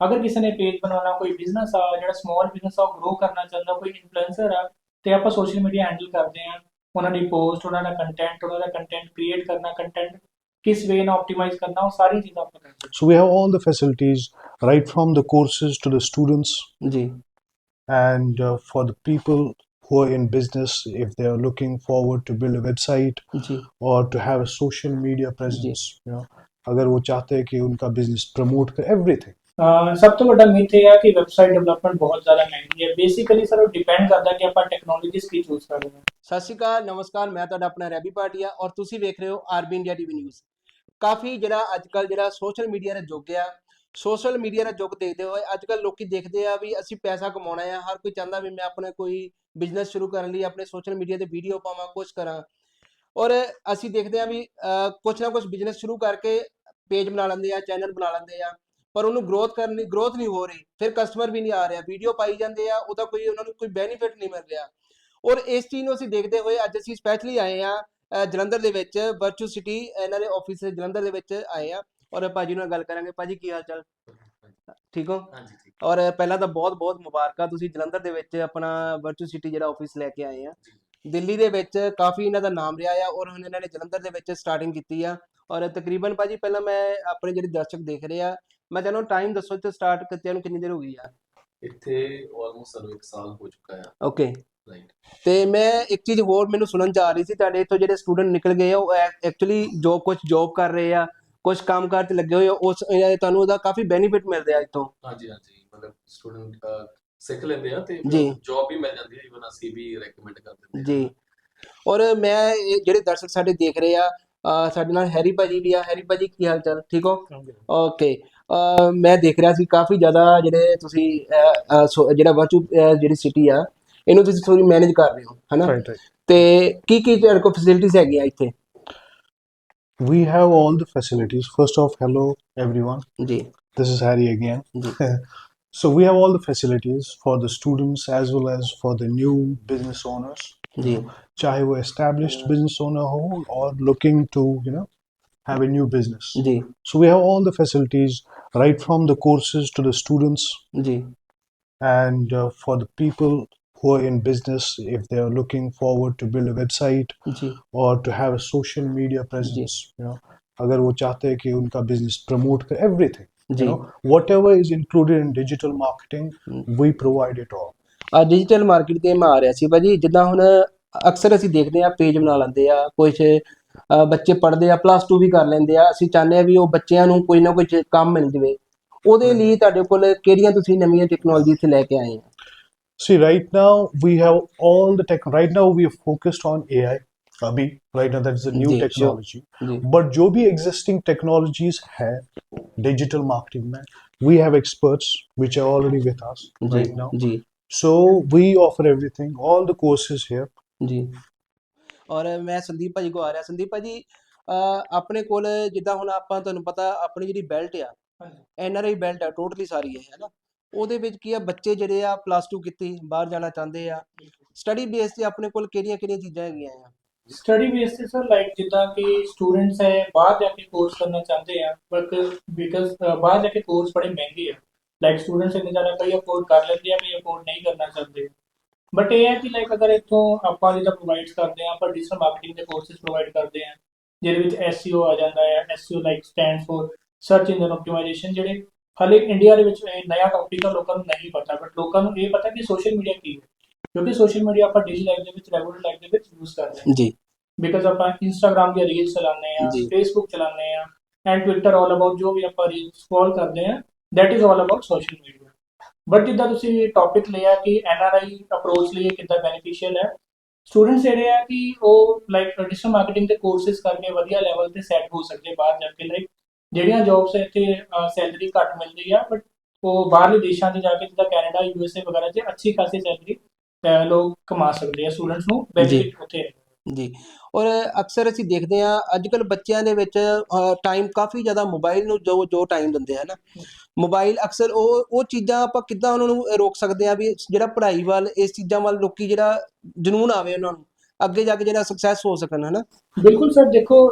ਅਗਰ ਕਿਸੇ ਨੇ ਪੇਜ ਬਣਾਉਣਾ ਕੋਈ ਬਿਜ਼ਨਸ ਆ ਜਿਹੜਾ ਸਮਾਲ ਬਿਜ਼ਨਸ ਆ ਉਹ ਗਰੋ ਕਰਨਾ ਚਾਹੁੰਦਾ ਕੋਈ ਇਨਫਲੂਐਂਸਰ ਆ ਤੇ ਆਪਾਂ ਸੋਸ਼ਲ ਮੀਡੀਆ ਹੈਂਡਲ ਕਰਦੇ ਆ ਉਹਨਾਂ ਦੀ ਪੋਸਟ ਉਹਨਾਂ ਦਾ ਕੰਟੈਂਟ ਉਹਨਾਂ ਦਾ ਕੰਟੈਂਟ ਕ੍ਰੀਏਟ ਕਰਨਾ ਕੰਟੈਂਟ ਕਿਸ ਵੇ ਨਾਲ ਆਪਟੀਮਾਈਜ਼ ਕਰਨਾ ਉਹ ਸਾਰੀ ਚੀਜ਼ਾਂ ਆਪਾਂ ਕਰਦੇ ਹਾਂ So we have all the facilities, right from the courses to the students, ਜੀ and uh, for the people who are in business, if they are looking forward to build a website ਜੀ or to have a social media presence, you know, अगर वो चाहते हैं कि उनका business promote कर everything. ਸਭ ਤੋਂ ਵੱਡਾ ਮਿਥ ਇਹ ਆ ਕਿ ਵੈਬਸਾਈਟ ਡਿਵੈਲਪਮੈਂਟ ਬਹੁਤ ਜ਼ਿਆਦਾ ਮਹਿੰਗੀ ਹੈ। ਬੇਸਿਕਲੀ ਸਰ ਉਹ ਡਿਪੈਂਡ ਕਰਦਾ ਕਿ ਆਪਾਂ ਟੈਕਨੋਲੋਜੀਸ ਕੀ ਚੂਜ਼ ਕਰ ਰਹੇ ਹਾਂ। ਸਤਿ ਸ਼੍ਰੀ ਅਕਾਲ ਨਮਸਕਾਰ ਮੈਂ ਤੁਹਾਡਾ ਆਪਣਾ ਰੈਬੀ ਭਾਟੀਆ ਔਰ ਤੁਸੀਂ ਵੇਖ ਰਹੇ ਹੋ ਆਰਬੀ ਇੰਡੀਆ ਟੀਵੀ ਨਿਊਜ਼। ਕਾਫੀ ਜਿਹੜਾ ਅੱਜਕੱਲ ਜਿਹੜਾ ਸੋਸ਼ਲ ਮੀਡੀਆ ਦਾ ਯੁੱਗ ਆ ਸੋਸ਼ਲ ਮੀਡੀਆ ਦਾ ਯੁੱਗ ਦੇਖਦੇ ਹੋਏ ਅੱਜਕੱਲ ਲੋਕੀ ਦੇਖਦੇ ਆ ਵੀ ਅਸੀਂ ਪੈਸਾ ਕਮਾਉਣਾ ਆ ਹਰ ਕੋਈ ਚਾਹੁੰਦਾ ਵੀ ਮੈਂ ਆਪਣਾ ਕੋਈ ਬਿਜ਼ਨਸ ਸ਼ੁਰੂ ਕਰਨ ਲਈ ਆਪਣੇ ਸੋਸ਼ਲ ਮੀਡੀਆ ਤੇ ਵੀਡੀਓ ਪਾਵਾਂ ਕੁਝ ਕਰਾਂ। ਔਰ ਅਸੀਂ ਦੇਖਦੇ ਆ ਵੀ ਅਹ, ਕੁਛ ਨਾ ਕੁਛ ਬਿਜ਼ਨਸ ਸ਼ੁਰੂ ਕਰਕੇ ਪੇਜ ਬਣਾ ਲੈਂਦੇ ਆ ਚੈਨਲ ਬਣਾ ਲੈਂਦੇ ਆ। ਪਰ ਉਹਨੂੰ ਗਰੋਥ ਕਰਨੀ ਗਰੋਥ ਨਹੀਂ ਹੋ ਰਹੀ। ਫਿਰ ਕਸਟਮਰ ਵੀ ਨਹੀਂ ਆ ਰਿਹਾ। ਵੀਡੀਓ ਪਾਈ ਜਾਂਦੇ ਆ ਉਹਦਾ ਕੋਈ ਉਹਨਾਂ ਨੂੰ ਕੋਈ ਬੈਨੀਫਿਟ ਨਹੀਂ ਮਿਲ ਰਿਹਾ। ਔਰ ਇਸ ਚੀਜ਼ ਨੂੰ ਅਸੀਂ ਦੇਖਦੇ ਹੋਏ ਅੱਜ ਅਸੀਂ ਸਪੈਸ਼ਲੀ ਆਏ ਆ ਜਲੰਧਰ ਦੇ ਵਿੱਚ ਵਰਚੂ ਸਿਟੀ ਇਹਨਾਂ ਦੇ ਆਫਿਸ ਜਲੰਧਰ ਦੇ ਵਿੱਚ ਆਏ ਆ ਔਰ ਭਾਜੀ ਨਾਲ ਗੱਲ ਕਰਾਂਗੇ। ਭਾਜੀ ਕੀ ਹਾਲ ਚਾਲ? ਠੀਕ ਹੋ? ਹਾਂਜੀ ਠੀਕ। ਔਰ ਪਹਿਲਾਂ ਤਾਂ ਬਹੁਤ ਬਹੁਤ ਮੁਬਾਰਕਾਂ। ਤੁਸੀਂ ਜਲੰਧਰ ਦੇ ਵਿੱਚ ਆਪਣਾ ਵਰਚੂ ਸਿਟੀ ਜਿਹੜਾ ਆਫਿਸ ਲੈ ਕੇ ਆਏ ਆ। ਦਿੱਲੀ ਦੇ ਵਿੱਚ ਕਾਫੀ ਇਹਨਾਂ ਦਾ ਨਾਮ ਰਿਹਾ ਆ ਔਰ ਹੁਣ ਇਹਨਾਂ ਨੇ ਜਲੰਧਰ ਦੇ ਵਿੱਚ ਸਟਾਰਟਿੰਗ ਕੀਤੀ ਆ। ਔਰ ਤਕਰੀਬਨ ਭਾਜੀ ਪਹਿਲਾਂ ਮੈਂ ਆਪਣੇ ਜਿਹੜੇ ਦਰਸ਼ਕ ਦੇਖ ਰਹੇ ਆ ਮੈਂ ਤੁਹਾਨੂੰ ਟਾਈਮ ਦੱਸੋ ਤੇ ਸਟਾਰਟ ਕੀਤਿਆਂ ਨੂੰ ਕਿੰਨੀ ਦੇਰ ਹੋ ਗਈ ਆ ਇੱਥੇ ਆਲਮੋਸਟ ਸਾਨੂੰ 1 ਸਾਲ ਹੋ ਚੁੱਕਾ ਹੈ ਓਕੇ ਰਾਈਟ ਤੇ ਮੈਂ ਇੱਕ ਚੀਜ਼ ਹੋਰ ਮੈਨੂੰ ਸੁਣਨ ਚ ਆ ਰਹੀ ਸੀ ਤੁਹਾਡੇ ਇੱਥੋਂ ਜਿਹੜੇ ਸਟੂਡੈਂਟ ਨਿਕਲ ਗਏ ਆ ਉਹ ਐਕਚੁਅਲੀ ਜੋ ਕੁਝ ਜੌਬ ਕਰ ਰਹੇ ਆ ਕੁਝ ਕੰਮਕਾਰ ਤੇ ਲੱਗੇ ਹੋਏ ਆ ਉਸ ਤੁਹਾਨੂੰ ਉਹਦਾ ਕਾਫੀ ਬੈਨੀਫਿਟ ਮਿਲ ਰਿਹਾ ਇੱਥੋਂ। ਹਾਂਜੀ ਹਾਂਜੀ। ਮਤਲਬ ਸਟੂਡੈਂਟ ਸਿੱਖ ਲੈਂਦੇ ਆ ਤੇ। ਜੌਬ ਵੀ ਮਿਲ ਜਾਂਦੀ ਹੈ ਇਵਨ ਅਸੀਂ ਵੀ ਰეკਮੈਂਡ ਕਰ ਦਿੰਦੇ ਹਾਂ ਜੀ। ਔਰ ਮੈਂ ਇਹ ਜਿਹੜੇ ਦਰਸ਼ਕ ਸਾਡੇ ਦੇਖ ਰਹੇ ਆ ਸਾਡੇ ਨਾਲ ਹੈਰੀ ਭਾਜੀ ਵੀ ਆ। ਹੈਰੀ ਭਾਜੀ ਕੀ ਹਾਲ ਚਾਲ? ਠੀਕ ਹੋ? ਓਕੇ ਮੈਂ ਦੇਖ ਰਿਹਾ ਸੀ ਕਾਫੀ ਜ਼ਿਆਦਾ ਜਿਹੜੇ ਤੁਸੀਂ ਅਹ, ਅਹ, ਸੋ- ਜਿਹੜਾ ਵਰਚੂ ਜਿਹੜੀ ਸਿਟੀ ਆ ਇਹਨੂੰ ਤੁਸੀਂ ਥੋੜੀ ਮੈਨੇਜ ਕਰ ਰਹੇ ਹੋ ਹਨਾ Right, right. ਤੇ ਕੀ ਕੀ ਤੁਹਾਡੇ ਕੋਲ ਫੈਸਿਲਿਟੀਆਂ ਹੈਗੀਆਂ ਇੱਥੇ We have all the facilities. First off, hello everyone. ਜੀ This is Harry again. ਜੀ So we have all the facilities for the students as well as for the new business owners. ਜੀ चाहे वो established business owner हो or looking to you know have a new business. ਜੀ So we have all the facilities right from the courses to the students ਜੀ and uh, for the people who are in business if they are looking forward to build a website ਜੀ or to have a social media presence you know अगर वो चाहते हैं कि उनका business promote कर everything you ji know whatever is included in digital marketing Mm. we provide it all ਆ digital market ਤੇ ਮੈਂ ਆ ਰਿਹਾ ਸੀ ਭਾਜੀ ਜਿੱਦਾਂ ਹੁਣ ਅਕਸਰ ਅਸੀਂ ਦੇਖਦੇ ਆ ਪੇਜ ਬਣਾ ਲੈਂਦੇ ਆ ਕੁਝ ਅ, ਬੱਚੇ ਪੜ੍ਹਦੇ ਆ ਪਲੱਸ 2 ਵੀ ਕਰ ਲੈਂਦੇ ਆ ਅਸੀਂ ਚਾਹੁੰਦੇ ਆ ਵੀ ਉਹ ਬੱਚਿਆਂ ਨੂੰ ਕੋਈ ਨਾ ਕੋਈ ਕੰਮ ਮਿਲ ਜਵੇ ਉਹਦੇ ਲਈ ਤੁਹਾਡੇ ਕੋਲ ਕਿਹੜੀਆਂ ਤੁਸੀਂ ਨਵੀਆਂ ਟੈਕਨੋਲੋਜੀ ਇੱਥੇ ਲੈ ਕੇ ਆਏ ਆ see right now we have all the tech right now we are focused on AI Abhi, right now that is a new ji, sure. technology ji but जो भी existing technologies है digital marketing में we have experts which are already with us ji right now ji so we offer everything all the courses here ਜੀ ਔਰ ਮੈਂ ਸੰਦੀਪ ਭਾਜੀ ਕੋ ਆ ਰਿਹਾ। ਸੰਦੀਪ ਭਾਜੀ ਆਪਣੇ ਕੋਲ ਜਿੱਦਾਂ ਹੁਣ ਆਪਾਂ ਤੁਹਾਨੂੰ ਪਤਾ ਆਪਣੀ ਜਿਹੜੀ ਬੈਲਟ ਆ ਐਨ ਆਰ ਆਈ ਬੈਲਟ ਆ ਟੋਟਲੀ ਸਾਰੀ ਹੈ ਹੈਨਾ। ਉਹਦੇ ਵਿੱਚ ਕੀ ਆ ਬੱਚੇ ਜਿਹੜੇ ਆ ਪਲੱਸ 2 ਕੀਤੀ ਬਾਹਰ ਜਾਣਾ ਚਾਹੁੰਦੇ ਆ। ਸਟੱਡੀ ਬੇਸ ਤੇ ਆਪਣੇ ਕੋਲ ਕਿਹੜੀਆਂ ਕਿਹੜੀਆਂ ਚੀਜ਼ਾਂ ਹੈਗੀਆਂ ਆ? ਸਟੱਡੀ ਬੇਸ ਤੇ ਸਰ ਲਾਈਕ ਜਿੱਦਾਂ ਕਿ ਸਟੂਡੈਂਟਸ ਹੈ ਬਾਹਰ ਜਾ ਕੇ ਕੋਰਸ ਕਰਨਾ ਚਾਹੁੰਦੇ ਆ ਬਟ ਬਿਕਾਜ਼ ਬਾਹਰ ਜਾ ਕੇ ਕੋਰਸ ਬੜੇ ਮਹਿੰਗੇ ਆ। ਲਾਈਕ ਸਟੂਡੈਂਟਸ ਇੰਨੇ ਜ਼ਿਆਦਾ ਕਈ ਅਫੋਰਡ ਕਰ ਲੈਂਦੇ ਆ ਕਈ ਅਫੋਰਡ ਨਹੀਂ ਕਰਨਾ ਚਾਹੁੰਦੇ। ਬਟ ਇਹ ਹੈ ਕਿ ਲਾਈਕ ਅਗਰ ਇੱਥੋਂ ਆਪਾਂ ਜਿਹਦਾ ਪ੍ਰੋਵਾਈਡ ਕਰਦੇ ਆ ਆਪਾਂ ਡਿਜੀਟਲ ਮਾਰਕੀਟਿੰਗ ਦੇ ਕੋਰਸਿਸ ਪ੍ਰੋਵਾਈਡ ਕਰਦੇ ਆ ਜਿਹਦੇ ਵਿੱਚ SEO ਆ ਜਾਂਦਾ ਹੈ SEO like stand for search engine optimisation ਜਿਹੜੇ ਹਾਲੇ ਇੰਡੀਆ ਦੇ ਵਿੱਚ ਇਹ ਨਵਾਂ ਟੌਪਿਕ ਆ ਲੋਕਾਂ ਨੂੰ ਨਹੀਂ ਪਤਾ ਬਟ ਲੋਕਾਂ ਨੂੰ ਇਹ ਪਤਾ ਕਿ ਸੋਸ਼ਲ ਮੀਡੀਆ ਕੀ ਹੈ ਕਿਉਂਕਿ ਸੋਸ਼ਲ ਮੀਡੀਆ ਆਪਾਂ ਡੇਲੀ ਲਾਈਫ ਦੇ ਵਿੱਚ ਰੈਗੂਲਰ ਲਾਈਫ ਦੇ ਵਿੱਚ ਯੂਜ਼ ਕਰਦੇ ਹਾਂ। ਜੀ। ਬਿਕਾਜ਼ ਆਪਾਂ ਇੰਸਟਾਗ੍ਰam ਦੀਆਂ ਰੀਲਸ ਚਲਾਉਂਦੇ ਆ। ਫੇਸਬੁੱਕ ਚਲਾਉਂਦੇ ਆ ਐਂਡ ਟਵਿੱਟਰ ਆਲ ਅਬਾਊਟ ਜੋ ਵੀ ਆਪਾਂ ਰੀਲ ਸਕਰੋਲ ਕਰਦੇ ਆ that is all about social media but ਜਿੱਦਾਂ ਤੁਸੀਂ ਟੌਪਿਕ ਲਿਆ ਕਿ ਐਨਆਰਆਈ ਅਪਰੋਚ ਲਈ ਕਿੱਦਾਂ ਬੈਨੀਫੀਸ਼ੀਅਲ ਹੈ ਸਟੂਡੈਂਟਸ ਜਿਹੜੇ ਆ ਕਿ ਉਹ ਲਾਈਕ ਡਿਜੀਟਲ ਮਾਰਕੀਟਿੰਗ ਦੇ ਕੋਰਸਿਸ ਕਰਕੇ ਵਧੀਆ ਲੈਵਲ ਤੇ ਸੈੱਟ ਹੋ ਸਕਦੇ ਬਾਹਰ ਜਾ ਕੇ ਲਾਈਕ ਜਿਹੜੀਆਂ ਜੌਬਸ ਇੱਥੇ ਸੈਲਰੀ ਘੱਟ ਮਿਲਦੀ ਆ ਬਟ ਉਹ ਬਾਹਰਲੇ ਦੇਸ਼ਾਂ 'ਚ ਜਾ ਕੇ ਜਿੱਦਾਂ ਕੈਨੇਡਾ ਯੂਐਸਏ ਵਗੈਰਾ 'ਚ ਅੱਛੀ ਖਾਸੀ ਸੈਲਰੀ ਲੋਕ ਕਮਾ ਸਕਦੇ ਆ ਸਟੂਡੈਂਟਸ ਨੂੰ ਬੈਨੀਫਿਟ ਉੱਥੇ ਹੈ। ਜੀ। ਔਰ ਅਕਸਰ ਅਸੀਂ ਦੇਖਦੇ ਆ ਅੱਜ ਕੱਲ ਬੱਚਿਆਂ ਦੇ ਵਿੱਚ ਟਾਈਮ ਕਾਫੀ ਜ਼ਿਆਦਾ ਮੋਬਾਈਲ ਨੂੰ ਜੋ ਜੋ ਟਾਈਮ ਦਿੰਦੇ ਆ ਨਾ। ਮੋਬਾਈਲ ਅਕਸਰ ਉਹ ਉਹ ਚੀਜ਼ਾਂ ਆਪਾਂ ਕਿੱਦਾਂ ਉਹਨਾਂ ਨੂੰ ਰੋਕ ਸਕਦੇ ਆ ਵੀ ਜਿਹੜਾ ਪੜ੍ਹਾਈ ਵੱਲ, ਇਸ ਚੀਜ਼ਾਂ ਵੱਲ ਲੋਕੀ ਜਿਹੜਾ ਜਨੂਨ ਆਵੇ ਉਹਨਾਂ ਨੂੰ, ਅੱਗੇ ਜਾ ਕੇ ਜਿਹੜਾ ਸਕਸੈਸ ਹੋ ਸਕਣ, ਹਨਾ? ਬਿਲਕੁਲ ਸਰ, ਦੇਖੋ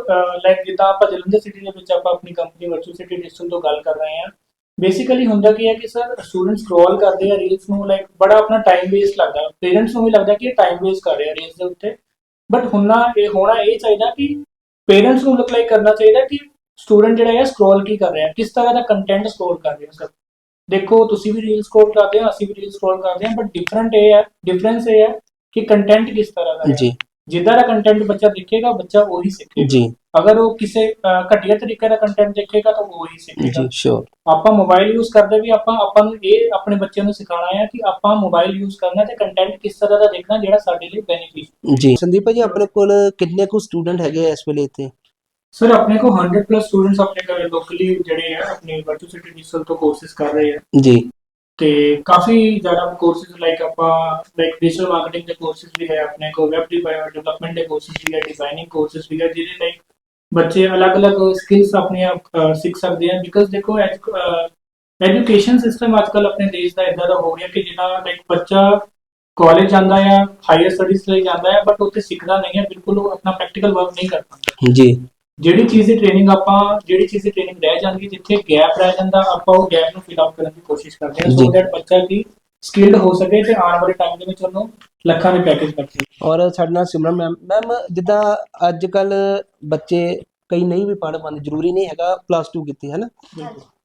ਲਾਈਕ ਜਿੱਦਾਂ ਆਪਾਂ ਜਲੰਧਰ ਸਿਟੀ ਦੇ ਵਿੱਚ ਆਪਾਂ ਆਪਣੀ ਕੰਪਨੀ ਵਰਚੁਅਲ ਸਿਟੀ ਡਿਜੀਟਲ ਤੋਂ ਗੱਲ ਕਰ ਰਹੇ ਹਾਂ। ਬੇਸਿਕਲੀ ਹੁੰਦਾ ਕੀ ਹੈ ਕਿ ਸਰ ਸਟੂਡੈਂਟ ਸਕਰੋਲ ਕਰਦੇ ਆ ਰੀਲਸ ਨੂੰ ਲਾਈਕ ਬੜਾ ਆਪਣਾ ਟਾਈਮ ਵੇਸਟ ਲੱਗਦਾ। ਪੇਰੈਂਟਸ ਨੂੰ ਵੀ ਲੱਗਦਾ ਕਿ ਇਹ ਟਾਈਮ ਵੇਸਟ ਕਰ ਰਿਹਾ ਰੀਲਸ ਦੇ ਉੱਤੇ। ਬਟ ਹੁਣਨਾ ਇਹ ਹੋਣਾ ਇਹ ਚਾਹੀਦਾ ਕਿ ਪੇਰੈਂਟਸ ਨੂੰ ਲੁੱਕ ਲਾਈਕ ਕਰਨਾ ਚਾਹੀਦਾ ਕਿ ਸਟੂਡੈਂਟ ਜਿਹੜਾ ਹੈ ਸਕਰੋਲ ਕੀ ਕਰ ਰਿਹਾ ਕਿਸ ਤਰ੍ਹਾਂ ਦਾ ਕੰਟੈਂਟ ਸਕਰੋਲ ਕਰ ਰਿਹਾ ਸਰ? ਦੇਖੋ ਤੁਸੀਂ ਵੀ ਰੀਲ ਸਕਰੋਲ ਕਰਦੇ ਹੋ ਅਸੀਂ ਵੀ ਰੀਲ ਸਕਰੋਲ ਕਰਦੇ ਹਾਂ ਬਟ ਡਿਫਰੈਂਟ ਇਹ ਹੈ ਡਿਫਰੈਂਸ ਇਹ ਹੈ ਕਿ ਕੰਟੈਂਟ ਕਿਸ ਤਰ੍ਹਾਂ ਦਾ ਹੈ। ਜੀ। ਜਿੱਦਾਂ ਦਾ ਕੰਟੈਂਟ ਬੱਚਾ ਦੇਖੇਗਾ ਬੱਚਾ ਉਹੀ ਸਿੱਖੇਗਾ। ਜੀ। ਅਗਰ ਉਹ ਕਿਸੇ ਘਟੀਆ ਤਰੀਕੇ ਦਾ ਕੰਟੈਂਟ ਦੇਖੇਗਾ ਤਾਂ ਉਹ ਉਹੀ ਸਿੱਖੇਗਾ। ਜੀ ਸ਼ੋਰ ਆਪਾਂ ਮੋਬਾਈਲ ਯੂਜ਼ ਕਰਦੇ ਵੀ ਆਪਾਂ ਆਪਾਂ ਨੂੰ ਇਹ ਆਪਣੇ ਬੱਚਿਆਂ ਨੂੰ ਸਿਖਾਉਣਾ ਹੈ ਕਿ ਆਪਾਂ ਮੋਬਾਈਲ ਯੂਜ਼ ਕਰਨਾ ਤੇ ਕੰਟੈਂਟ ਕਿਸ ਤਰ੍ਹਾਂ ਦਾ ਦੇਖਣਾ ਜਿਹੜਾ ਸਾਡੇ ਲਈ ਬੈਨੀਫਿਟ ਜੀ। ਸੰਦੀਪ ਭਾਜੀ ਆਪਣੇ ਕੋਲ ਕਿੰਨੇ ਕੁ ਸਟੂਡੈਂਟ ਹੈਗੇ ਇਸ ਵੇਲੇ ਇੱਥੇ? ਸਰ ਆਪਣੇ ਕੋ 100 ਪਲੱਸ ਸਟੂਡੈਂਟਸ ਆਪਣੇ ਕੋਲ ਲੋਕਲੀ ਜਿਹੜੇ ਆ ਆਪਣੇ ਵਰਚੁਅਲ ਸਿਟੀ ਡਿਜੀਟਲ ਤੋਂ ਕੋਰਸਿਸ ਕਰ ਰਹੇ ਆ। ਜੀ। ਤੇ ਕਾਫੀ ਜ਼ਿਆਦਾ ਕੋਰਸਿਸ ਲਾਈਕ ਆਪਾਂ ਲਾਈਕ ਡਿਜੀਟਲ ਮਾਰਕੀਟਿੰਗ ਦੇ ਕੋਰਸਿਸ ਵੀ ਹੈ ਆਪਣੇ ਕੋਲ ਵੈਬ ਡਿਵੈਲਪਮੈਂਟ ਦੇ ਕੋਰਸਿਸ ਵੀ ਹੈ ਡਿਜ਼ਾਈਨਿੰਗ ਕੋਰਸਿਸ ਵੀ ਹੈ ਜਿਹਦੇ ਲਈ ਬੱਚੇ ਅਲੱਗ-ਅਲੱਗ ਸਕਿੱਲਸ ਆਪਣੇ ਆਪ ਸਿੱਖ ਸਕਦੇ ਆ। ਬਿਕਾਜ਼ ਦੇਖੋ ਐਜੂਕੇਸ਼ਨ ਸਿਸਟਮ ਅੱਜਕੱਲ ਆਪਣੇ ਦੇਸ਼ ਦਾ ਇਦਾਂ ਦਾ ਹੋ ਗਿਆ ਕਿ ਜਿਹੜਾ ਲਾਈਕ ਬੱਚਾ ਕਾਲਜ ਜਾਂਦਾ ਆ ਹਾਇਰ ਸਟੱਡੀਜ਼ ਲਈ ਜਾਂਦਾ ਹੈ ਬਟ ਉੱਥੇ ਸਿੱਖਦਾ ਨਹੀਂ ਹੈ ਬਿਲਕੁਲ ਉਹ ਆਪਣਾ ਪ੍ਰੈਕਟੀਕਲ ਵਰਕ ਨਹੀਂ ਕਰ ਪਾਉਂਦਾ। ਜੀ। ਜਿਹੜੀ ਚੀਜ਼ ਦੀ ਟ੍ਰੇਨਿੰਗ ਆਪਾਂ ਜਿਹੜੀ ਚੀਜ਼ ਦੀ ਟ੍ਰੇਨਿੰਗ ਰਹਿ ਜਾਂਦੀ ਜਿੱਥੇ ਗੈਪ ਰਹਿ ਜਾਂਦਾ ਆਪਾਂ ਉਹ ਗੈਪ ਨੂੰ ਫਿਲ ਅਪ ਕਰਨ ਦੀ ਕੋਸ਼ਿਸ਼ ਕਰਦੇ ਹਾਂ। ਸੋ ਦੈਟ ਬੱਚਾ ਕੀ ਸਕਿਲਡ ਹੋ ਸਕੇ ਤੇ ਆਉਣ ਵਾਲੇ ਟਾਈਮ ਦੇ ਵਿੱਚ ਉਹਨੂੰ ਲੱਖਾਂ ਦੇ ਪੈਕੇਜ ਸਕੇ। ਔਰ ਸਾਡੇ ਨਾਲ ਸਿਮਰਨ ਮੈਮ ਮੈਮ ਜਿੱਦਾਂ ਅੱਜ ਕੱਲ ਬੱਚੇ ਕਈ ਨਹੀਂ ਵੀ ਪੜ੍ਹ ਪਾਉਂਦੇ ਜ਼ਰੂਰੀ ਨਹੀਂ ਹੈਗਾ ਪਲੱਸ 2 ਕੀਤੀ ਹੈ ਨਾ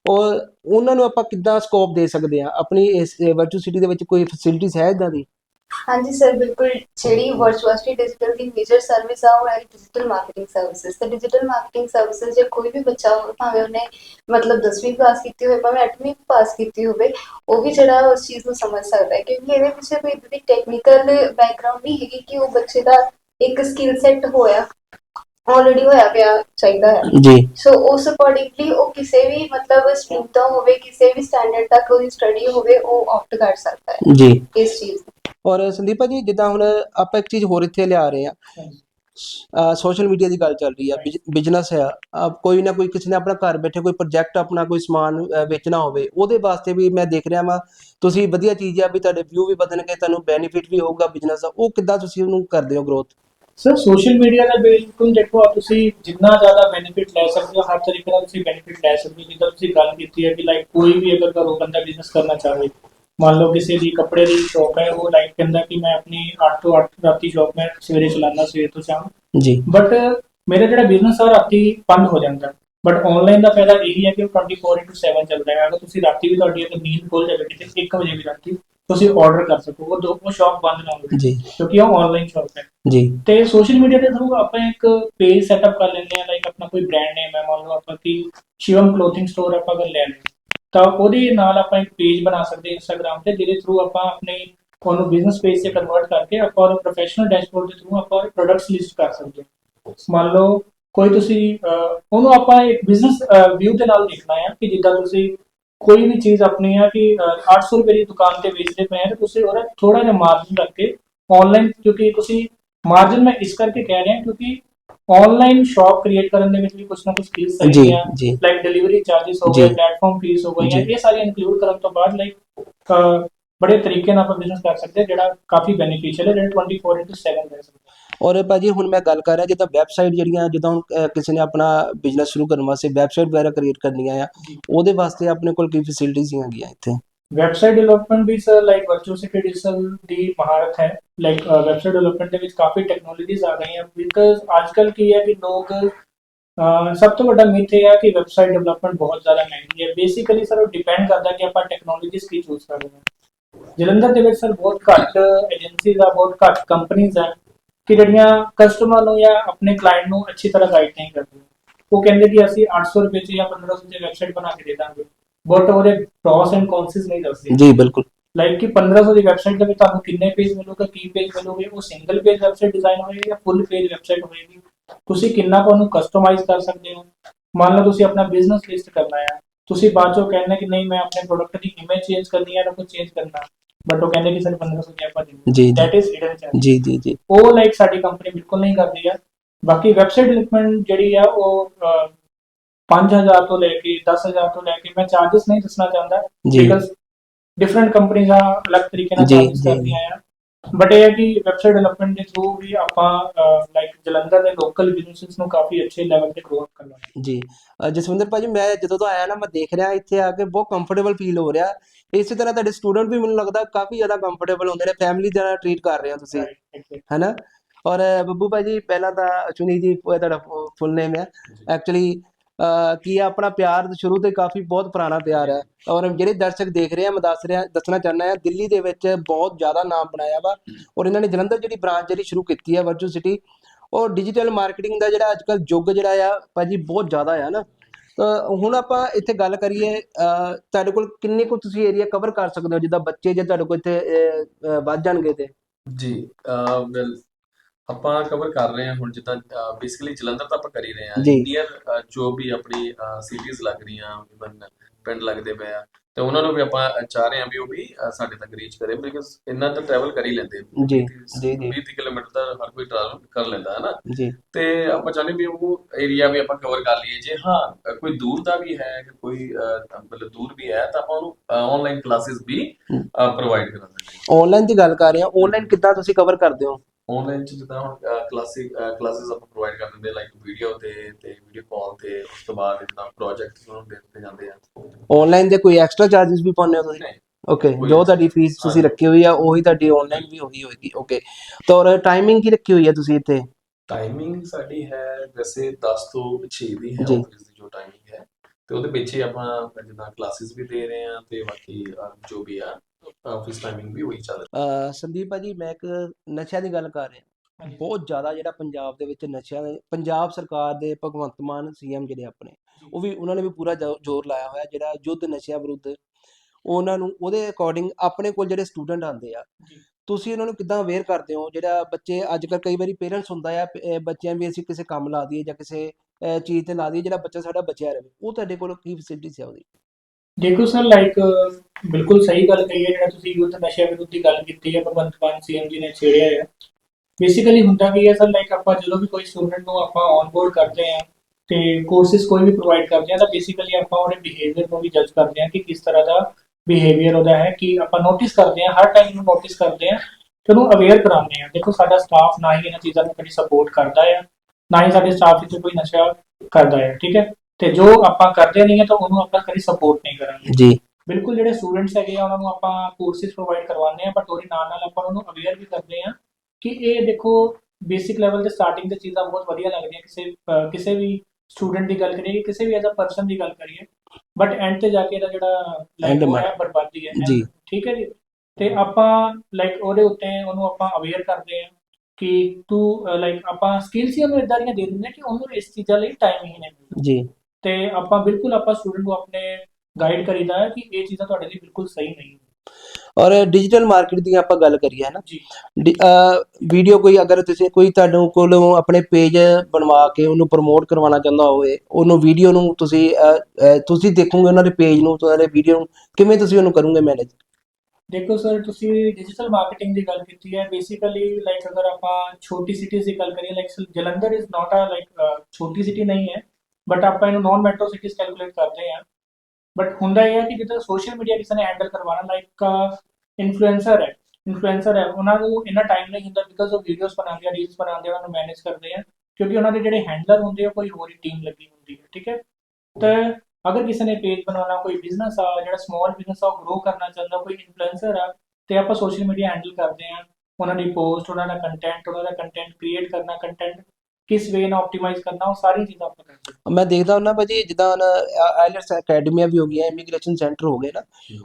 ਔਰ ਉਹਨਾਂ ਨੂੰ ਆਪਾਂ ਕਿੱਦਾਂ ਸਕੋਪ ਦੇ ਸਕਦੇ ਆ ਆਪਣੀ ਇਸ ਵਰਚੂ ਸਿਟੀ ਦੇ ਵਿੱਚ ਕੋਈ ਫੈਸਿਲਿਟੀਜ਼ ਹੈ ਇਦਾਂ ਦੀ? ਹਾਂਜੀ ਸਰ ਬਿਲਕੁਲ। ਜਿਹੜੀ ਵਰਚੁਅਲਿਟੀ ਡਿਜੀਟਲ ਦੀ ਮੇਜਰ ਸਰਵਿਸ ਆ, ਉਹ ਹੈ ਡਿਜੀਟਲ ਮਾਰਕੀਟਿੰਗ ਸਰਵਿਸਿਜ਼ ਤੇ ਡਿਜੀਟਲ ਮਾਰਕੀਟਿੰਗ ਸਰਵਿਸਿਜ਼ ਜੇ ਕੋਈ ਵੀ ਬੱਚਾ ਹੋਵੇ, ਭਾਵੇਂ ਉਹਨੇ ਮਤਲਬ 10ਵੀਂ ਪਾਸ ਕੀਤੀ ਹੋਵੇ, ਭਾਵੇਂ 8ਵੀਂ ਪਾਸ ਕੀਤੀ ਹੋਵੇ, ਉਹ ਵੀ ਜਿਹੜਾ ਉਸ ਚੀਜ਼ ਨੂੰ ਸਮਝ ਸਕਦਾ ਹੈ। ਕਿਉਂਕਿ ਇਹਦੇ ਪਿੱਛੇ ਕੋਈ ਇਦਾਂ ਟੈਕਨੀਕਲ ਬੈਕਗ੍ਰਾਉਂਡ ਨਹੀਂ ਹੈਗੀ ਕਿ ਉਹ ਬੱਚੇ ਦਾ ਇੱਕ ਸਕਿੱਲ ਸੈੱਟ ਹੋਇਆ। ਆਲਰੇਡੀ ਹੋਇਆ ਪਿਆ ਚਾਹੀਦਾ ਹੈ। ਜੀ। ਸੋ ਉਸ ਅਕੋਰਡਿੰਗਲੀ ਉਹ ਕਿਸੇ ਵੀ ਮਤਲਬ ਸਟਰੀਮ ਤੋਂ ਹੋਵੇ ਕਿਸੇ ਵੀ ਸਟੈਂਡਰਡ ਤੱਕ ਉਹਦੀ ਸਟੱਡੀ ਹੋਵੇ ਉਹ ਆਪਟ ਕਰ ਸਕਦਾ ਹੈ ਜੀ। ਇਸ ਚੀਜ਼। ਔਰ ਸੰਦੀਪਾ ਜੀ ਜਿੱਦਾਂ ਹੁਣ ਆਪਾਂ ਇੱਕ ਚੀਜ਼ ਹੋਰ ਇੱਥੇ ਲਿਆ ਰਹੇ ਆ ਸੋਸ਼ਲ ਮੀਡੀਆ ਦੀ ਗੱਲ ਚੱਲ ਰਹੀ ਆ ਬਿਜ਼ਨਸ ਆ। ਆਪ ਕੋਈ ਨਾ ਕੋਈ ਕਿਸੇ ਨੇ ਆਪਣਾ ਘਰ ਬੈਠੇ ਕੋਈ ਪ੍ਰੋਜੈਕਟ ਆਪਣਾ ਕੋਈ ਸਮਾਨ ਵੇਚਣਾ ਹੋਵੇ ਉਹਦੇ ਵਾਸਤੇ ਵੀ ਮੈਂ ਦੇਖ ਰਿਹਾ ਵਾਂ ਤੁਸੀਂ ਵਧੀਆ ਚੀਜ਼ ਆ ਵੀ ਤੁਹਾਡੇ ਵਿਊ ਵੀ ਵਧਣਗੇ ਤੁਹਾਨੂੰ ਬੈਨੀਫਿਟ ਵੀ ਹੋਊਗਾ ਬਿਜ਼ਨਸ ਦਾ ਉਹ ਕਿੱਦਾਂ ਤੁਸੀਂ ਉਹਨੂੰ ਕਰਦੇ ਹੋ ਗਰੋਥ ਸਰ ਸੋਸ਼ਲ ਮੀਡੀਆ ਦਾ ਬਿਲਕੁਲ ਦੇਖੋ ਤੁਸੀਂ ਜਿੰਨਾ ਜ਼ਿਆਦਾ ਬੈਨੀਫਿਟ ਲੈ ਸਕਦੇ ਹੋ ਹਰ ਤਰੀਕੇ ਨਾਲ ਤੁਸੀਂ ਬੈਨੀਫਿਟ ਲੈ ਸਕਦੇ ਹੋ। ਜਿੱਦਾਂ ਤੁਸੀਂ ਗੱਲ ਕੀਤੀ ਹੈ ਕਿ ਲਾਈਕ ਕੋਈ ਵੀ ਅਗਰ ਘਰੋਂ ਬੰਦਾ ਬਿਜ਼ਨਸ ਕਰਨਾ ਚਾਹੇ ਮੰਨ ਲਓ ਕਿਸੇ ਦੀ ਕੱਪੜੇ ਦੀ ਸ਼ੌਪ ਹੈ ਉਹ ਲਾਈਕ ਕਹਿੰਦਾ ਕਿ ਮੈਂ ਆਪਣੀ 8 ਤੋਂ 8 ਰਾਤੀ ਸ਼ੌਪ ਮੈਂ ਸਵੇਰੇ ਚਲਾਉਣਾ ਸਵੇਰ ਤੋਂ ਸ਼ਾਮ। ਜੀ। ਬਟ ਮੇਰਾ ਜਿਹੜਾ ਬਿਜ਼ਨਸ ਆ ਰਾਤੀ ਬੰਦ ਹੋ ਜਾਂਦਾ। ਬਟ ਆਨਲਾਈਨ ਦਾ ਫਾਇਦਾ ਇਹੀ ਹੈ ਕਿ ਉਹ 24/7 ਚੱਲਦਾ ਹੈ। ਅਗਰ ਤੁਸੀਂ ਰਾਤੀ ਵੀ ਤੁਹਾਡੀ ਅਗਰ ਨੀਂਦ ਖੁੱਲ ਜਾਵੇ ਕਿਤੇ 1 ਵਜੇ ਵੀ ਰਾਤੀ ਤੁਸੀਂ ਆਰਡਰ ਕਰ ਸਕੋ। ਉਹ ਦੋ ਉਹ ਸ਼ਾਪ ਬੰਦ ਨਾ ਹੋਵੇ। ਜੀ। ਕਿਉਂਕਿ ਉਹ ਆਨਲਾਈਨ ਸ਼ਾਪ ਹੈ। ਜੀ। ਤੇ ਸੋਸ਼ਲ ਮੀਡੀਆ ਦੇ ਥਰੂ ਆਪਾਂ ਇੱਕ ਪੇਜ ਸੈਟਅਪ ਕਰ ਲੈਂਦੇ ਆ ਲਾਈਕ ਆਪਣਾ ਕੋਈ ਬ੍ਰਾਂਡ ਨੇਮ ਹੈ। ਮੰਨ ਲਓ ਆਪਾਂ ਕੀ ਸ਼ਿਵਮ ਕਲੋਥਿੰਗ ਸਟੋਰ ਆਪਾਂ ਅਗਰ ਲੈ ਲਈਏ ਤਾਂ ਉਹਦੇ ਨਾਲ ਆਪਾਂ ਇੱਕ ਪੇਜ ਬਣਾ ਸਕਦੇ ਹਾਂ ਇੰਸਟਾਗ੍ਰam ਤੇ ਜਿਹਦੇ ਥਰੂ ਆਪਾਂ ਆਪਣੇ ਉਹਨੂੰ ਬਿਜ਼ਨਸ ਪੇਜ ਤੇ ਕਨਵਰਟ ਕਰਕੇ ਆਪਾਂ ਉਹ ਪ੍ਰੋਫੈਸ਼ਨਲ ਡੈਸ਼ਬੋਰਡ ਦੇ ਥਰੂ ਆਪਾਂ ਪ੍ਰੋਡਕਟਸ ਲਿਸਟ ਕਰ ਸਕਦੇ ਹਾਂ। ਮੰਨ ਲਓ ਕੋਈ ਤੁਸੀਂ ਅਹ, ਉਹਨੂੰ ਆਪਾਂ ਇੱਕ ਬਿਜ਼ਨਸ ਵਿਊ ਦੇ ਨਾਲ ਦੇਖਣਾ ਹੈ ਕਿ ਜਿੱਦਾਂ ਤੁਸੀਂ ਕੋਈ ਵੀ ਚੀਜ਼ ਆਪਣੀ ਆ ਕਿ ਅਹ, 800 ਰੁਪਏ ਦੀ ਦੁਕਾਨ ਤੇ ਵੇਚਦੇ ਪਏ ਆ ਤੇ ਤੁਸੀਂ ਉਹਦਾ ਥੋੜਾ ਜਿਹਾ ਮਾਰਜਨ ਰੱਖ ਕੇ ਆਨਲਾਈਨ ਕਿਉਂਕਿ ਤੁਸੀਂ ਮਾਰਜਨ ਮੈਂ ਇਸ ਕਰਕੇ ਕਹਿ ਰਿਹਾ ਕਿਉਂਕਿ ਆਨਲਾਈਨ ਸ਼ਾਪ ਕ੍ਰੀਏਟ ਕਰਨ ਦੇ ਵਿੱਚ ਵੀ ਕੁਝ ਨਾ ਕੁਝ ਫੀਸ ਜੀ ਚਾਹੀਦੀਆਂ ਜੀ ਲਾਈਕ ਡਿਲੀਵਰੀ ਚਾਰजेस ਹੋ ਗਏ ਜੀ। ਪਲੇਟਫਾਰਮ ਫੀਸ ਹੋ ਗਈਆਂ ਜੀ। ਇਹ ਸਾਰੀਆਂ ਇਨਕਲੂਡ ਕਰਨ ਤੋਂ ਬਾਅਦ ਲਾਈਕ ਬੜੇ ਤਰੀਕੇ ਨਾਲ ਆਪਾਂ ਬਿਜ਼ਨਸ ਕਰ ਸਕਦੇ ਹਾਂ ਜਿਹੜਾ ਕਾਫੀ ਬੈਨੀਫੀਸ਼ੀਅਲ ਹੈ ਜਿਹੜਾ 24/7 ਰਹਿ ਸਕਦਾ ਔਰ ਭਾਜੀ ਹੁਣ ਮੈਂ ਗੱਲ ਕਰ ਰਿਹਾ ਜਿੱਦਾਂ ਵੈਬਸਾਈਟ ਜਿਹੜੀਆਂ ਜਦੋਂ ਕਿਸੇ ਨੇ ਆਪਣਾ ਬਿਜ਼ਨਸ ਸ਼ੁਰੂ ਕਰਨ ਵਾਸਤੇ ਵੈਬਸਾਈਟ ਵਗੈਰਾ ਕ੍ਰੀਏਟ ਕਰਨੀਆਂ ਆ। ਉਹਦੇ ਵਾਸਤੇ ਆਪਣੇ ਕੋਲ ਕੀ ਫੈਸਿਲਿਟੀਆਂ ਹੈਗੀਆਂ ਇੱਥੇ? ਵੈਬਸਾਈਟ ਡਿਵੈਲਪਮੈਂਟ ਵੀ ਸਰ ਲਾਈਕ ਵਰਚੁਅਲ ਡਿਜੀਟਲ ਦੀ ਮਹਾਰਤ ਹੈ। ਲਾਈਕ ਵੈਬਸਾਈਟ ਡਿਵੈਲਪਮੈਂਟ ਦੇ ਵਿੱਚ ਕਾਫੀ ਟੈਕਨੋਲੋਜੀਜ਼ ਆ ਗਈਆਂ। ਬਿਕਾਜ਼ ਅੱਜਕੱਲ ਕੀ ਹੈ ਕਿ ਲੋਕ ਸਭ ਤੋਂ ਵੱਡਾ ਮਿਥ ਇਹ ਹੈ ਕਿ ਵੈਬਸਾਈਟ ਡਿਵੈਲਪਮੈਂਟ ਬਹੁਤ ਜ਼ਿਆਦਾ ਮਹਿੰਗੀ ਹੈ। ਬੇਸਿਕਲੀ ਸਰ ਉਹ ਡਿਪੈਂਡ ਕਰਦਾ ਕਿ ਆਪਾਂ ਟੈਕਨੋਲੋਜੀਜ਼ ਕੀ ਚੂਜ਼ ਕਰ ਰਹੇ ਹਾਂ। ਜਲੰਧਰ ਦੇ ਵਿੱਚ ਸਰ ਬਹੁਤ ਘੱਟ ਏਜੰਸੀਜ਼ ਆ ਬਹੁਤ ਘੱਟ ਕੰਪਨੀਆਂ ਆ। ਕਿ ਜਿਹੜੀਆਂ ਕਸਟਮਰ ਨੂੰ ਜਾਂ ਆਪਣੇ ਕਲਾਇੰਟ ਨੂੰ ਅੱਛੀ ਤਰ੍ਹਾਂ ਗਾਈਡ ਨਹੀਂ ਕਰਦੀਆਂ। ਉਹ ਕਹਿੰਦੇ ਕਿ ਅਸੀਂ 800 ਰੁਪਏ 'ਚ ਜਾਂ 1500 'ਚ ਵੈਬਸਾਈਟ ਬਣਾ ਕੇ ਦੇ ਦਾਂਗੇ। ਬਟ ਉਹਦੇ ਪ੍ਰੋਸ ਐਂਡ ਕੌਨਸਿਸ ਨਹੀਂ ਦੱਸਦੇ ਜੀ ਬਿਲਕੁਲ। ਲਾਈਕ ਕਿ 1500 ਦੀ ਵੈਬਸਾਈਟ ਦੇ ਵਿੱਚ ਤੁਹਾਨੂੰ ਕਿੰਨੇ ਪੇਜ ਮਿਲੂਗਾ ਕੀ ਪੇਜ ਮਿਲੂਗੇ ਉਹ ਸਿੰਗਲ ਪੇਜ ਵੈਬਸਾਈਟ ਡਿਜ਼ਾਈਨ ਹੋਏਗੀ ਜਾਂ ਫੁੱਲ ਪੇਜ ਵੈਬਸਾਈਟ ਹੋਏਗੀ? ਤੁਸੀਂ ਕਿੰਨਾ ਕੁ ਉਹਨੂੰ ਕਸਟਮਾਈਜ਼ ਕਰ ਸਕਦੇ ਹੋ? ਮੰਨ ਲਓ ਤੁਸੀਂ ਆਪਣਾ ਬਿਜ਼ਨਸ ਲਿਸਟ ਕਰਨਾ ਹੈ ਤੁਸੀਂ ਬਾਅਦ ਚੋਂ ਕਹਿੰਦੇ ਕਿ ਨਹੀਂ ਮੈਂ ਆਪਣੇ ਪ੍ਰੋਡਕਟ ਦੀ ਇਮੇਜ ਚੇਂਜ ਕਰਨੀ ਹੈ ਜਾਂ ਕੁਝ ਚੇਂਜ ਕਰਨਾ। ਬਟ ਉਹ ਕਹਿੰਦੇ ਕਿ ਸਾਨੂੰ 1500 ਰੁਪਏ ਆਪਾਂ ਦਿੰਦੇ ਜੀ ਦੈਟ ਇਜ਼ ਹਿਡਨ ਚਾਰਜ ਜੀ ਜੀ ਜੀ। ਉਹ ਲਾਈਕ ਸਾਡੀ ਕੰਪਨੀ ਬਿਲਕੁਲ ਨਹੀਂ ਕਰਦੀ ਆ। ਬਾਕੀ ਵੈਬਸਾਈਟ ਡਿਵੈਲਪਮੈਂਟ ਜਿਹੜੀ ਆ ਉਹ 5000 ਤੋਂ ਲੈ ਕੇ 10000 ਤੋਂ ਲੈ ਕੇ ਮੈਂ ਚਾਰजेस ਨਹੀਂ ਦੱਸਣਾ ਚਾਹੁੰਦਾ। ਬਿਕਾਜ਼ ਡਿਫਰੈਂਟ ਕੰਪਨੀਆਂ ਅਲੱਗ ਤਰੀਕੇ ਨਾਲ ਚਾਰजेस ਕਰਦੀਆਂ ਆ। ਬਟ ਇਹ ਹੈ ਕਿ ਵੈਬਸਾਈਟ ਡਿਵੈਲਪਮੈਂਟ ਦੇ ਥਰੂ ਵੀ ਆਪਾਂ ਲਾਈਕ ਜਲੰਧਰ ਦੇ ਲੋਕਲ ਬਿਜ਼ਨੈਸਸ ਨੂੰ ਕਾਫੀ ਅੱਛੇ ਲੈਵਲ ਤੇ ਗਰੋ ਕਰਨਾ ਹੈ ਜੀ। ਅ, ਜਸਵਿੰਦਰ ਭਾਜੀ ਮੈਂ ਜਦੋਂ ਤੋਂ ਆਇਆ ਨਾ ਮੈਂ ਦੇਖ ਰਿਹਾ ਇੱਥੇ ਆ ਕੇ ਬਹੁਤ ਕੰਫਰਟੇਬਲ ਫੀਲ ਹੋ ਰਿਹਾ। ਇਸੇ ਤਰ੍ਹਾਂ ਤੁਹਾਡੇ ਸਟੂਡੈਂਟ ਵੀ ਮੈਨੂੰ ਲੱਗਦਾ ਕਾਫੀ ਜ਼ਿਆਦਾ ਕੰਫਰਟੇਬਲ ਹੁੰਦੇ ਨੇ ਫੈਮਿਲੀ ਤਰ੍ਹਾਂ ਟਰੀਟ ਕਰ ਰਹੇ ਹੋ ਤੁਸੀਂ। ਹੈਨਾ? ਔਰ ਅ, ਬੱਬੂ ਭਾਜੀ ਪਹਿਲਾਂ ਤਾਂ ਅਸ਼ਵਨੀ ਜੀ ਤੁਹਾਡਾ ਫੁੱਲ ਨੇਮ ਹੈ ਐਕਚੁਅਲੀ ਕੀ ਆਪਣਾ ਪਿਆਰ ਸ਼ੁਰੂ ਤੋਂ ਕਾਫੀ ਬਹੁਤ ਪੁਰਾਣਾ ਪਿਆਰ ਹੈ। ਔਰ ਜਿਹੜੇ ਦਰਸ਼ਕ ਦੇਖ ਰਹੇ ਆ ਮੈਂ ਦੱਸ ਰਿਹਾ ਦੱਸਣਾ ਚਾਹੁੰਦਾ ਹਾਂ ਦਿੱਲੀ ਦੇ ਵਿੱਚ ਬਹੁਤ ਜ਼ਿਆਦਾ ਨਾਮ ਬਣਾਇਆ ਵਾ ਔਰ ਇਹਨਾਂ ਨੇ ਜਲੰਧਰ ਜਿਹੜੀ ਬ੍ਰਾਂਚ ਜਿਹੜੀ ਸ਼ੁਰੂ ਕੀਤੀ ਹੈ ਵਰਚੂ ਸਿਟੀ ਉਹ ਡਿਜੀਟਲ ਮਾਰਕੀਟਿੰਗ ਦਾ ਜਿਹੜਾ ਅੱਜਕੱਲ ਯੁੱਗ ਜਿਹੜਾ ਆ ਭਾਜੀ ਬਹੁਤ ਜ਼ਿਆਦਾ ਆ ਨਾ। ਤਾਂ ਹੁਣ ਆਪਾਂ ਇੱਥੇ ਗੱਲ ਕਰੀਏ ਅਹ, ਤੁਹਾਡੇ ਕੋਲ ਕਿੰਨੇ ਕੁ ਤੁਸੀਂ ਏਰੀਆ ਕਵਰ ਕਰ ਸਕਦੇ ਹੋ ਜਿੱਦਾਂ ਬੱਚੇ ਜੇ ਤੁਹਾਡੇ ਕੋਲ ਇੱਥੇ ਵੱਧ ਜਾਣਗੇ ਤੇ? ਜੀ ਵੈਲ ਆਪਾਂ ਕਵਰ ਕਰ ਰਹੇ ਹਾਂ ਹੁਣ ਜਿੱਦਾਂ ਬੇਸਿਕਲੀ ਜਲੰਧਰ ਤਾਂ ਆਪਾਂ ਕਰ ਹੀ ਰਹੇ ਹਾਂ ਜੀ। ਨੀਅਰ ਜੋ ਵੀ ਆਪਣੀ ਸਿਟੀਜ਼ ਲੱਗ ਰਹੀਆਂ ਇਵਨ ਪਿੰਡ ਲੱਗਦੇ ਪਏ ਆ ਤੇ ਉਹਨਾਂ ਨੂੰ ਵੀ ਆਪਾਂ ਚਾਹ ਰਹੇ ਹਾਂ ਵੀ ਉਹ ਵੀ ਸਾਡੇ ਤੱਕ ਰੀਚ ਕਰੇ ਬਿਕਾਜ਼ ਇੰਨਾ ਤਾਂ ਟਰੈਵਲ ਕਰ ਹੀ ਲੈਂਦੇ ਆ। ਜੀ, ਜੀ, ਜੀ। 20 ਕਿਲੋਮੀਟਰ ਤਾਂ ਹਰ ਕੋਈ ਟਰੈਵਲ ਕਰ ਲੈਂਦਾ ਹੈ ਨਾ ਜੀ ਤੇ ਆਪਾਂ ਚਾਹੁੰਦੇ ਵੀ ਉਹ ਏਰੀਆ ਵੀ ਆਪਾਂ ਕਵਰ ਕਰ ਲਈਏ ਜੇ ਹਾਂ ਕੋਈ ਦੂਰ ਦਾ ਵੀ ਹੈ ਕਿ ਕੋਈ ਮਤਲਬ ਦੂਰ ਵੀ ਹੈ ਤਾਂ ਆਪਾਂ ਉਹਨੂੰ ਆਨਲਾਈਨ ਕਲਾਸਿਸ ਵੀ ਪ੍ਰੋਵਾਈਡ ਕਰਾ ਸਕਦੇ ਹਾਂ ਆਨਲਾਈਨ ਦੀ ਗੱਲ ਕਰ ਰਹੇ ਹਾਂ ਆਨਲਾਈਨ ਕਿੱਦਾਂ ਤੁਸੀਂ ਕਵਰ ਕਰਦੇ ਹੋ ਆਨਲਾਈਨ ਚ ਜਿੱਦਾਂ ਹੁਣ ਕਲਾਸਿਕ ਕਲਾਸਿਸ ਆਪਾਂ ਪ੍ਰੋਵਾਈਡ ਕਰ ਦਿੰਦੇ ਲਾਈਕ ਵੀਡੀਓ ਤੇ ਤੇ ਵੀਡੀਓ ਕਾਲ ਤੇ ਉਸ ਤੋਂ ਬਾਅਦ ਜਿੱਦਾਂ ਪ੍ਰੋਜੈਕਟਸ ਨੂੰ ਦਿੱਤੇ ਜਾਂਦੇ ਆ। ਆਨਲਾਈਨ ਦੇ ਕੋਈ ਐਕਸਟਰਾ ਚਾਰजेस ਵੀ ਪਾਉਂਦੇ ਹੋ ਤੁਸੀਂ? ਓਕੇ ਜੋ ਤੁਹਾਡੀ ਫੀਸ ਤੁਸੀਂ। ਰੱਖੀ ਹੋਈ ਆ ਉਹੀ ਤੁਹਾਡੀ ਆਨਲਾਈਨ ਵੀ ਉਹੀ ਹੋਏਗੀ। ਓਕੇ ਤਾਂ ਟਾਈਮਿੰਗ ਕੀ ਰੱਖੀ ਹੋਈ ਹੈ ਤੁਸੀਂ ਇੱਥੇ? ਟਾਈਮਿੰਗ ਸਾਡੀ ਹੈ ਵੈਸੇ 10 ਤੋਂ 6 ਦੀ ਹੈ। ਆਫਿਸ ਦੀ ਜੋ ਟਾਈਮਿੰਗ ਹੈ। ਤੇ ਉਹਦੇ ਵਿੱਚ ਹੀ ਆਪਾਂ ਜਿੱਦਾਂ ਕਲਾਸਿਸ ਵੀ ਦੇ ਰਹੇ ਆ ਤੇ ਬਾਕੀ ਜੋ ਵੀ ਆ ਆਫਿਸ ਟਾਈਮਿੰਗ ਵੀ ਉਹੀ ਚੱਲ ਰਹੀ। ਅਹ ਸੰਦੀਪ ਭਾਜੀ ਮੈਂ ਇੱਕ ਨਸ਼ਿਆਂ ਦੀ ਗੱਲ ਕਰ ਰਿਹਾ। ਬਹੁਤ ਜ਼ਿਆਦਾ ਜਿਹੜਾ ਪੰਜਾਬ ਦੇ ਵਿੱਚ ਨਸ਼ਿਆਂ ਦੇ ਪੰਜਾਬ ਸਰਕਾਰ ਦੇ ਭਗਵੰਤ ਮਾਨ ਸੀਐਮ ਜਿਹੜੇ ਆਪਣੇ ਉਹ ਵੀ ਉਹਨਾਂ ਨੇ ਵੀ ਪੂਰਾ ਜ਼ੋ- ਜ਼ੋਰ ਲਾਇਆ ਹੋਇਆ ਜਿਹੜਾ ਯੁੱਧ ਨਸ਼ਿਆਂ ਵਿਰੁੱਧ। ਉਹਨਾਂ ਨੂੰ ਉਹਦੇ ਅਕੋਰਡਿੰਗ ਆਪਣੇ ਕੋਲ ਜਿਹੜੇ ਸਟੂਡੈਂਟ ਆਉਂਦੇ ਆ ਜੀ। ਤੁਸੀਂ ਉਹਨਾਂ ਨੂੰ ਕਿੱਦਾਂ ਅਵੇਅਰ ਕਰਦੇ ਹੋ? ਜਿਹੜਾ ਬੱਚੇ ਅੱਜ ਕੱਲ੍ਹ ਕਈ ਵਾਰੀ ਪੇਰੈਂਟਸ ਹੁੰਦਾ ਆ ਪ- ਅਹ ਬੱਚਿਆਂ ਵੀ ਅਸੀਂ ਕਿਸੇ ਕੰਮ ਲਾ ਦਈਏ ਜਾਂ ਕਿਸੇ ਅਹ ਚੀਜ਼ ਤੇ ਲਾ ਦਈਏ ਜਿਹੜਾ ਬੱਚਾ ਸਾਡਾ ਬਚਿਆ ਰਹੇ। ਉਹ ਤੁਹਾਡੇ ਕੋਲ ਕੀ ਫੈਸਿਲਿਟੀਜ਼ ਹੈ ਉਹਦੀ? ਦੇਖੋ ਸਰ ਲਾਈਕ ਬਿਲਕੁਲ ਸਹੀ ਗੱਲ ਕਹੀ ਹੈ, ਜਿਹੜਾ ਤੁਸੀਂ ਯੂਥ ਨਸ਼ਿਆਂ ਵਿਰੁੱਧ ਦੀ ਗੱਲ ਕੀਤੀ ਹੈ, ਭਗਵੰਤ ਮਾਨ, ਸੀਐਮ ਜੀ ਨੇ ਛੇੜਿਆ ਹੈ। ਬੇਸਿਕਲੀ ਹੁੰਦਾ ਕੀ ਹੈ ਸਰ ਲਾਈਕ ਆਪਾਂ ਜਦੋਂ ਵੀ ਕੋਈ ਸਟੂਡੈਂਟ ਨੂੰ ਆਪਾਂ ਔਨਬੋਰਡ ਕਰਦੇ ਹਾਂ ਤੇ ਕੋਰਸਿਸ ਕੋਈ ਵੀ ਪ੍ਰੋਵਾਈਡ ਕਰਦੇ ਹਾਂ, ਤਾਂ ਬੇਸਿਕਲੀ ਆਪਾਂ ਉਹਦੇ ਬਿਹੇਵੀਅਰ ਨੂੰ ਵੀ ਜੱਜ ਕਰਦੇ ਹਾਂ ਕਿ ਕਿਸ ਤਰ੍ਹਾਂ ਦਾ ਬਿਹੇਵੀਅਰ ਉਹਦਾ ਹੈ, ਕਿ ਆਪਾਂ ਨੋਟਿਸ ਕਰਦੇ ਹਾਂ, ਹਰ ਟਾਈਮ ਨੂੰ ਨੋਟਿਸ ਕਰਦੇ ਹਾਂ ਤੇ ਉਹਨੂੰ ਅਵੇਅਰ ਕਰਾਉਂਦੇ ਹਾਂ। ਦੇਖੋ, ਸਾਡਾ ਸਟਾਫ ਨਾ ਹੀ ਇਹਨਾਂ ਚੀਜ਼ਾਂ ਨੂੰ ਕਦੀ ਸਪੋਰਟ ਕਰਦਾ ਹੈ ਨਾ ਹੀ ਸਾਡੇ ਸਟਾਫ ਵਿੱਚ ਕੋਈ ਨਸ਼ਾ ਕਰਦਾ ਹੈ ਠੀਕ ਹੈ? ਤੇ ਜੋ ਆਪਾਂ ਕਰਦੇ ਨਹੀਂ ਹੈ ਤਾਂ ਉਹਨੂੰ ਆਪਾਂ ਕਦੀ ਸਪੋਰਟ ਨਹੀਂ ਕਰਾਂਗੇ। ਜੀ। ਬਿਲਕੁਲ ਜਿਹੜੇ ਸਟੂਡੈਂਟਸ ਹੈਗੇ ਆ ਉਹਨਾਂ ਨੂੰ ਆਪਾਂ ਕੋਰਸਿਸ ਪ੍ਰੋਵਾਈਡ ਕਰਵਾਉਂਦੇ ਆ ਬਟ ਉਹਦੇ ਨਾਲ ਨਾਲ ਆਪਾਂ ਉਹਨਾਂ ਅਵੇਅਰ ਵੀ ਕਰਦੇ ਆ ਕਿ ਇਹ ਦੇਖੋ ਬੇਸਿਕ ਲੈਵਲ ਤੇ ਸਟਾਰਟਿੰਗ ਤੇ ਚੀਜ਼ਾਂ ਬਹੁਤ ਵਧੀਆ ਲੱਗਦੀਆਂ। ਕਿਸੇ ਕਿਸੇ ਵੀ ਸਟੂਡੈਂਟ ਦੀ ਗੱਲ ਕਰੀਏ ਕਿਸੇ ਵੀ ਐਜ਼ ਅ ਪਰਸਨ ਦੀ ਗੱਲ ਕਰੀਏ ਬਟ ਐਂਡ ਤੇ ਜਾ ਕੇ ਇਹਦਾ ਜਿਹੜਾ ਮਾ- ਹੈ ਬਰਬਾਦੀ ਹੈ। ਜੀ। ਠੀਕ ਹੈ ਜੀ? ਤੇ ਆਪਾਂ ਲਾਈਕ ਉਹਦੇ ਉੱਤੇ ਉਹਨੂੰ ਆਪਾਂ ਅਵੇਅਰ ਕਰਦੇ ਆ ਕਿ ਤੂੰ ਲਾਈਕ ਆਪਾਂ ਸਕਿੱਲਸ ਹੀ ਉਹਨੂੰ ਇਦਾਂ ਦੀਆਂ ਦੇ ਦਿੰਦੇ ਆ ਕਿ ਉਹਨੂੰ ਇਸ ਚੀਜ਼ਾਂ ਲਈ ਟਾਈਮ ਹੀ ਨਹੀਂ ਮਿਲਦਾ। ਜੀ। ਤੇ ਆਪਾਂ ਬਿਲਕੁਲ ਆਪਾਂ ਸਟੂਡੈਂਟ ਨੂੰ ਆਪਣੇ ਗਾਈਡ ਕਰੀਦਾ ਹੈ ਕਿ ਇਹ ਚੀਜ਼ਾਂ ਤੁਹਾਡੇ ਲਈ ਬਿਲਕੁਲ ਸਹੀ ਨਹੀਂ ਔਰ ਡਿਜੀਟਲ ਮਾਰਕੀਟ ਦੀ ਆਪਾਂ ਗੱਲ ਕਰੀਏ ਹੈ ਨਾ? ਜੀ। ਵੀਡੀਓ ਕੋਈ ਅਗਰ ਤੁਸੀਂ ਕੋਈ ਤੁਹਾਨੂੰ ਕੋਲੋਂ ਆਪਣੇ ਪੇਜ ਬਣਵਾ ਕੇ ਉਹਨੂੰ ਪ੍ਰਮੋਟ ਕਰਵਾਉਣਾ ਚਾਹੁੰਦਾ ਹੋਵੇ ਉਹਨੂੰ ਵੀਡੀਓ ਨੂੰ ਤੁਸੀਂ ਤੁਸੀਂ ਦੇਖੋਗੇ ਉਹਨਾਂ ਦੇ ਪੇਜ ਨੂੰ ਦੇ ਵੀਡੀਓ ਨੂੰ ਕਿਵੇਂ ਤੁਸੀਂ ਉਹਨੂੰ ਕਰੋਗੇ ਮੈਨੇਜ ਦੇਖੋ ਸਰ ਤੁਸੀਂ ਡਿਜੀਟਲ ਮਾਰਕੀਟਿੰਗ ਦੀ ਗੱਲ ਕੀਤੀ ਹੈ ਬੇਸਿਕਲੀ ਲਾਈਕ ਅਗਰ ਆਪਾਂ ਛੋਟੀ ਸਿਟੀਜ਼ ਦੀ ਗੱਲ ਕਰੀਏ like Jalandhar is not a like ਛੋਟੀ ਸਿਟੀ ਨਹੀਂ ਹੈ। ਬਟ ਆਪਾਂ ਇਹਨੂੰ ਨਾਨ ਮੈਟਰੋ ਸਿਟੀਜ਼ ਕੈਲਕੂਲੇਟ ਕਰਦੇ ਹਾਂ। ਬਟ ਹੁੰਦਾ ਇਹ ਹੈ ਕਿ ਜਿੱਦਾਂ ਸੋਸ਼ਲ ਮੀਡੀਆ ਕਿਸੇ ਨੇ ਹੈਂਡਲ ਕਰਵਾਉਣਾ ਲਾਈਕ ਇਨਫਲੂਐਂਸਰ ਹੈ। ਇਨਫਲੂਐਂਸਰ ਹੈ, ਉਹਨਾਂ ਨੂੰ ਇੰਨਾ ਟਾਈਮ ਨਹੀਂ ਹੁੰਦਾ ਬਿਕਾਜ਼ ਉਹ ਵੀਡੀਓਜ਼ ਬਣਾਉਂਦੇ ਆ ਰੀਲਸ ਬਣਾਉਂਦੇ ਆ, ਉਹਨਾਂ ਨੂੰ ਮੈਨੇਜ ਕਰਦੇ ਆ। ਕਿਉਂਕਿ ਉਹਨਾਂ ਦੇ ਜਿਹੜੇ ਹੈਂਡਲਰ ਹੁੰਦੇ ਆ ਕੋਈ ਹੋਰ ਹੀ ਟੀਮ ਲੱਗੀ ਹੁੰਦੀ ਹੈ, ਠੀਕ ਹੈ? ਤਾਂ ਅਗਰ ਕਿਸੇ ਨੇ ਪੇਜ ਬਣਾਉਣਾ, ਕੋਈ ਬਿਜ਼ਨਸ ਆ, ਜਿਹੜਾ ਸਮਾਲ ਬਿਜ਼ਨਸ ਆ, ਉਹ ਗਰੋ ਕਰਨਾ ਚਾਹੁੰਦਾ, ਕੋਈ ਇਨਫਲੂਐਂਸਰ ਆ, ਤੇ ਆਪਾਂ ਸੋਸ਼ਲ ਮੀਡੀਆ ਹੈਂਡਲ ਕਰਦੇ ਆ। ਉਹਨਾਂ ਦੀ ਪੋਸਟ ਉਹਨਾਂ ਦਾ ਕੰਟੈਂਟ ਉਹਨਾਂ ਦਾ ਕੰਟੈਂਟ ਕ੍ਰੀਏਟ ਕਰਨਾ ਕੰਟੈਂਟ ਕਿਸ ਵੇ ਨਾਲ ਆਪਟੀਮਾਈਜ਼ ਕਰਨਾ ਉਹ ਸਾਰੀ ਚੀਜ਼ਾਂ ਆਪਾਂ ਕਰਦੇ ਮੈਂ ਦੇਖਦਾ ਹੁੰਦਾ ਭਾਜੀ ਜਿੱਦਾਂ ਆਈਲੈਟਸ ਅਕੈਡਮੀਆਂ ਵੀ ਹੋ ਗਈਆਂ ਇਮੀਗ੍ਰੇਸ਼ਨ ਸੈਂਟਰ ਹੋ ਗਏ ਨਾ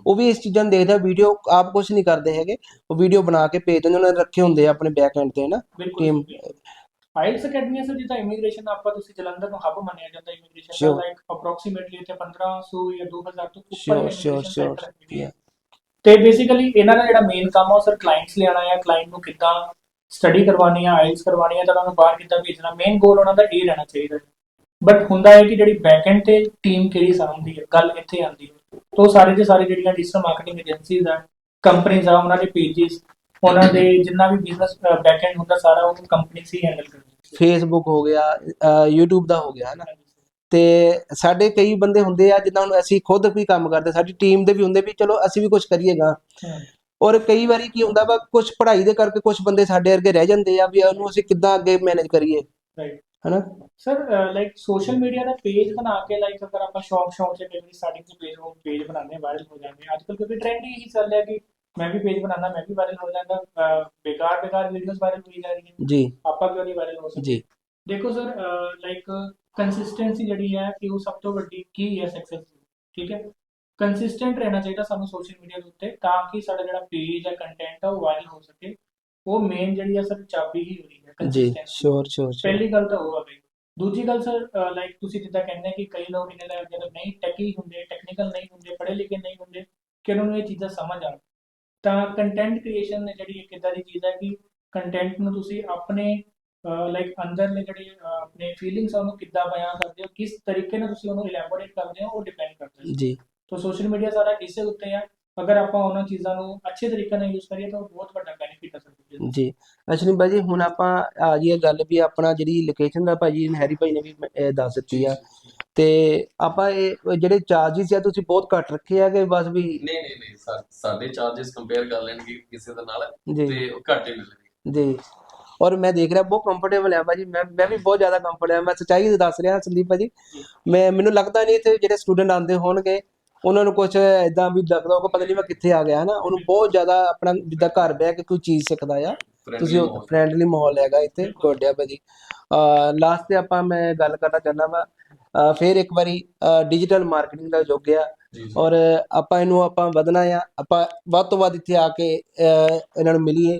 ਉਹ ਵੀ ਇਸ ਚੀਜ਼ਾਂ ਦੇਖਦਾ ਵੀਡੀਓ ਆਪ ਕੁਝ ਨਹੀਂ ਕਰਦੇ ਹੈਗੇ ਉਹ ਵੀਡੀਓ ਬਣਾ ਕੇ ਭੇਜ ਦਿੰਦੇ ਉਹਨਾਂ ਨੇ ਰੱਖੇ ਹੁੰਦੇ ਆ ਆਪਣੇ ਬੈਕ ਐਂਡ ਤੇ ਨਾ ਬਿਲਕੁਲ Team- ਆਇਲਸ ਅਕੈਡਮੀ ਸਰ ਜਿੱਦਾਂ ਇਮੀਗ੍ਰੇਸ਼ਨ ਆਪਾਂ ਤੁਸੀਂ ਜਲੰਧਰ ਨੂੰ ਹੱਬ ਮੰਨਿਆ ਜਾਂਦਾ ਇਮੀਗ੍ਰੇਸ਼ਨ ਦਾ. ਲਾਈਕ ਅਪਰੋਕਸੀਮੇਟਲੀ ਇੱਥੇ 1500 ਜਾਂ 2000 ਤੋਂ ਉੱਪਰ ਆ। Yeah. ਤੇ ਬੇਸਿਕਲੀ ਇਹਨਾਂ ਦਾ ਜਿਹੜਾ ਮੇਨ ਕੰਮ ਆ ਉਹ ਸਰ ਕਲਾਇੰਟਸ ਲਿਆਣਾ ਹੈ ਕਲਾਇੰਟ ਨੂੰ ਕਿੱਦਾਂ ਸਟੱਡੀ ਕਰਵਾਉਣੀ ਆ ਆਇਲਸ ਕਰਵਾਉਣੀ ਆ ਤਾਂ ਉਹਨਾਂ ਨੂੰ ਬਾਹਰ ਕਿੱਦਾਂ ਭੇਜਣਾ? ਮੇਨ ਗੋਲ ਉਹਨਾਂ ਦਾ ਇਹ ਰਹਿਣਾ ਚਾਹੀਦਾ ਬਟ ਹੁੰਦਾ ਹੈ ਕਿ ਜਿਹੜੀ ਬੈਕਐਂਡ ਤੇ ਟੀਮ ਕਿਹੜੀ ਸਾਂਭਦੀ ਹੈ ਗੱਲ ਇੱਥੇ ਆਉਂਦੀ ਹੈ। ਤੋਂ ਸਾਰੇ ਦੇ ਸਾਰੇ ਜਿਹੜੀਆਂ ਡਿਜੀਟਲ ਮਾਰਕੀਟਿੰਗ ਏਜੰਸੀਜ਼ ਆ ਕੰਪਨੀਆਂ ਆ ਉਹਨਾਂ ਦੇ ਪੇजेस ਉਹਨਾਂ ਦੇ ਜਿੰਨਾ ਵੀ ਬਿਜ਼ਨਸ ਬੈਕਐਂਡ ਹੁੰਦਾ ਸਾਰਾ ਉਹ ਕੰਪਨੀ ਹੀ ਹੈਂਡਲ ਕਰਦੀ ਫੇਸਬੁੱਕ ਹੋ ਗਿਆ YouTube ਦਾ ਹੋ ਗਿਆ ਹੈ ਨਾ ਤੇ ਸਾਡੇ ਕਈ ਬੰਦੇ ਹੁੰਦੇ ਆ ਜਿੱਦਾਂ ਹੁਣ ਅਸੀਂ ਖੁਦ ਵੀ ਕੰਮ ਕਰਦੇ ਸਾਡੀ ਟੀਮ ਦੇ ਵੀ ਹੁੰਦੇ ਵੀ ਚਲੋ ਅਸੀਂ ਵੀ ਕੁਝ ਕਰੀਏਗਾ। ਔਰ ਕਈ ਵਾਰੀ ਕੀ ਹੁੰਦਾ ਵਾ ਕੁਝ ਪੜ੍ਹਾਈ ਦੇ ਕਰਕੇ ਕੁਝ ਬੰਦੇ ਸਾਡੇ ਵਰਗੇ ਰਹਿ ਜਾਂਦੇ ਆ ਵੀ ਉਹਨੂੰ ਅਸੀਂ ਕਿੱਦਾਂ ਅੱਗੇ ਮੈਨੇਜ ਕਰੀਏ। ਰਾਈਟ ਹਨਾ? ਸਰ ਲਾਈਕ ਸੋਸ਼ਲ ਮੀਡੀਆ ਦਾ ਪੇਜ ਬਣਾ ਕੇ ਲਾਈਕ ਅਗਰ ਆਪਾਂ ਸ਼ੌਕ ਸ਼ੌਕ ਕਈ ਵਾਰੀ ਸਟਾਰਟਿੰਗ ਚ ਪੇਜ ਉਹ ਪੇਜ ਬਣਾਉਂਦੇ ਵਾਇਰਲ ਹੋ ਜਾਂਦੇ ਅੱਜ ਕੱਲ੍ਹ ਕਿਉਂਕਿ ਟ੍ਰੈਂਡ ਹੀ ਚੱਲ ਰਿਹਾ ਕਿ ਮੈਂ ਵੀ ਪੇਜ ਬਣਾਉਣਾ ਮੈਂ ਵੀ ਵਾਇਰਲ ਹੋ ਜਾਂਦਾ ਬੇਕਾਰ ਬੇਕਾਰ ਵੀਡੀਓਜ਼ ਵਾਇਰਲ ਹੋਈ ਜਾ ਰਹੀਆਂ ਜੀ। ਆਪਾਂ ਕਿਉਂ ਨਹੀਂ ਵਾਇਰਲ ਹੋ ਸਕਦੇ? ਜੀ। ਦੇਖੋ ਸਰ ਲਾਈਕ ਕੰਸਿਸਟੈਂਸੀ ਜਿਹੜੀ ਹੈ ਕਿ ਉਹ ਸਭ ਤੋਂ ਵੱਡੀ ਕੀ ਹੈ ਸਕਸੈਸ ਠੀਕ ਹੈ? ਕੰਸਿਸਟੈਂਟ ਰਹਿਣਾ ਚਾਹੀਦਾ ਸਾਨੂੰ ਸੋਸ਼ਲ ਮੀਡੀਆ ਦੇ ਉੱਤੇ ਤਾਂ ਕਿ ਸਾਡਾ ਜਿਹੜਾ ਪੇਜ ਹੈ ਕੰਟੈਂਟ ਹੈ ਉਹ ਵਾਇਰਲ ਹੋ ਸਕੇ। ਉਹ ਮੇਨ ਜਿਹੜੀ ਹੈ ਸਰ ਚਾਬੀ ਹੀ ਹੋਈ ਹੈ ਜੀ ਸ਼ੋਰ ਸ਼ੋਰ ਪਹਿਲੀ ਗੱਲ ਤਾਂ ਉਹ ਆ ਗਈ ਦੂਜੀ ਗੱਲ ਸਰ ਲਾਈਕ ਤੁਸੀਂ ਜਿੱਦਾਂ ਕਹਿੰਦੇ ਕਿ ਕਈ ਲੋਕ ਇਹਨਾਂ ਦਾ ਜਦੋਂ ਨਹੀਂ ਟੈਕੀ ਹੁੰਦੇ ਟੈਕਨੀਕਲ ਨਹੀਂ ਹੁੰਦੇ ਪੜ੍ਹੇ ਲਿਖੇ ਨਹੀਂ ਹੁੰਦੇ ਕਿ ਉਹਨਾਂ ਨੂੰ ਇਹ ਚੀਜ਼ਾਂ ਸਮਝ ਆਉਣ ਤਾਂ ਕੰਟੈਂਟ ਕ੍ਰੀਏਸ਼ਨ ਜਿਹੜੀ ਇੱਕ ਇਦਾਂ ਦੀ ਚੀਜ਼ ਹੈ ਕਿ ਕੰਟੈਂਟ ਨੂੰ ਤੁਸੀਂ ਆਪਣੇ ਲਾਈਕ ਅੰਦਰਲੇ ਜਿਹੜੇ ਆਪਣੇ ਫੀਲਿੰਗਸ ਆ ਉਹਨੂੰ ਕਿੱਦਾਂ ਬਿਆਨ ਕਰਦੇ ਹੋ ਕਿਸ ਤਰੀਕੇ ਨਾਲ ਤੁਸੀਂ ਉਹਨੂੰ ਇਲੈਬੋਰੇਟ ਕਰਦੇ ਹੋ ਉਹ ਡਿਪੈਂਡ ਕਰਦਾ ਹੈ। ਜੀ। ਤੋ ਸੋਸ਼ਲ ਮੀਡੀਆ ਸਾਰਾ ਕਿਸੇ ਉੱਤੇ ਆ। ਅਗਰ ਆਪਾਂ ਉਹਨਾਂ ਚੀਜ਼ਾਂ ਨੂੰ ਅੱਛੇ ਤਰੀਕੇ ਨਾਲ ਯੂਜ਼ ਕਰੀਏ ਤਾਂ ਬਹੁਤ ਵੱਡਾ ਬੈਨੀਫਿਟ ਆ ਸਕਦਾ ਜੀ। ਜੀ ਅਸ਼ਨੀ ਭਾਜੀ ਹੁਣ ਆਪਾਂ ਆ ਗਈ ਗੱਲ ਵੀ ਆਪਣਾ ਜਿਹੜੀ ਲੋਕੇਸ਼ਨ ਦਾ ਭਾਜੀ ਹੈਰੀ ਭਾਈ ਨੇ ਵੀ ਦੱਸ ਦਿੱਤੀ ਆ। ਤੇ ਆਪਾਂ ਇਹ ਜਿਹੜੇ ਚਾਰजेस ਆ ਤੁਸੀਂ ਬਹੁਤ ਘੱਟ ਰੱਖੇ ਆ ਕਿ ਬਸ ਵੀ ਨਹੀਂ ਨਹੀਂ ਨਹੀਂ ਸਾਡੇ ਚਾਰजेस ਕੰਪੇਅਰ ਕਰ ਲੈਣਗੇ ਕਿਸੇ ਦੇ ਨਾਲ ਤੇ ਉਹ ਘੱਟ ਹੀ ਮਿਲਣਗੇ। ਜੀ। ਔਰ ਮੈਂ ਦੇਖ ਰਿਹਾ ਬਹੁਤ ਕੰਫਰਟੇਬਲ ਹੈ ਭਾਜੀ। ਮੈਂ ਮੈਂ ਵੀ ਬਹੁਤ ਜ਼ਿਆਦਾ ਕੰਫਰਟ ਹੈ ਮੈਂ ਸੱਚਾਈ ਦੱਸ ਰਿਹਾ ਸੰਦੀਪ ਭਾਜੀ। ਮੈਂ ਮੈਨੂੰ ਲੱਗਦਾ ਨਹੀਂ ਇੱਥੇ ਜਿਹੜੇ ਸਟੂਡੈਂਟ ਆਉਂਦੇ ਹੋਣਗੇ ਉਹਨਾਂ ਨੂੰ ਕੁਝ ਇਦਾਂ ਵੀ ਲੱਗਦਾ ਹੋਊਗਾ ਪਤਾ ਨਹੀਂ ਮੈਂ ਕਿੱਥੇ ਆ ਗਿਆ ਹਨਾ? ਉਹਨੂੰ ਬਹੁਤ ਜ਼ਿਆਦਾ ਆਪਣਾ ਜਿੱਦਾਂ ਘਰ ਬਹਿ ਕੇ ਕੋਈ ਚੀਜ਼ ਸਿੱਖਦਾ ਆ। ਤੁਸੀਂ। ਫ੍ਰੈਂਡਲੀ ਮਾਹੌਲ। ਹੈਗਾ ਇੱਥੇ ਗੋਡਿਆ ਭਾਜੀ। ਲਾਸਟ ਤੇ ਆਪਾਂ ਮੈਂ ਗੱਲ ਕਰਨਾ ਚਾਹੁੰਦਾ ਵਾ ਫਿਰ ਇੱਕ ਵਾਰੀ ਡਿਜੀਟਲ ਮਾਰਕੀਟਿੰਗ ਦਾ ਯੁੱਗ ਆ। ਔਰ ਆਪਾਂ ਇਹਨੂੰ ਆਪਾਂ ਵਧਣਾ ਆ ਆਪਾਂ ਵੱਧ ਤੋਂ ਵੱਧ ਇੱਥੇ ਆ ਕੇ ਇਹਨਾਂ ਨੂੰ ਮਿਲੀਏ।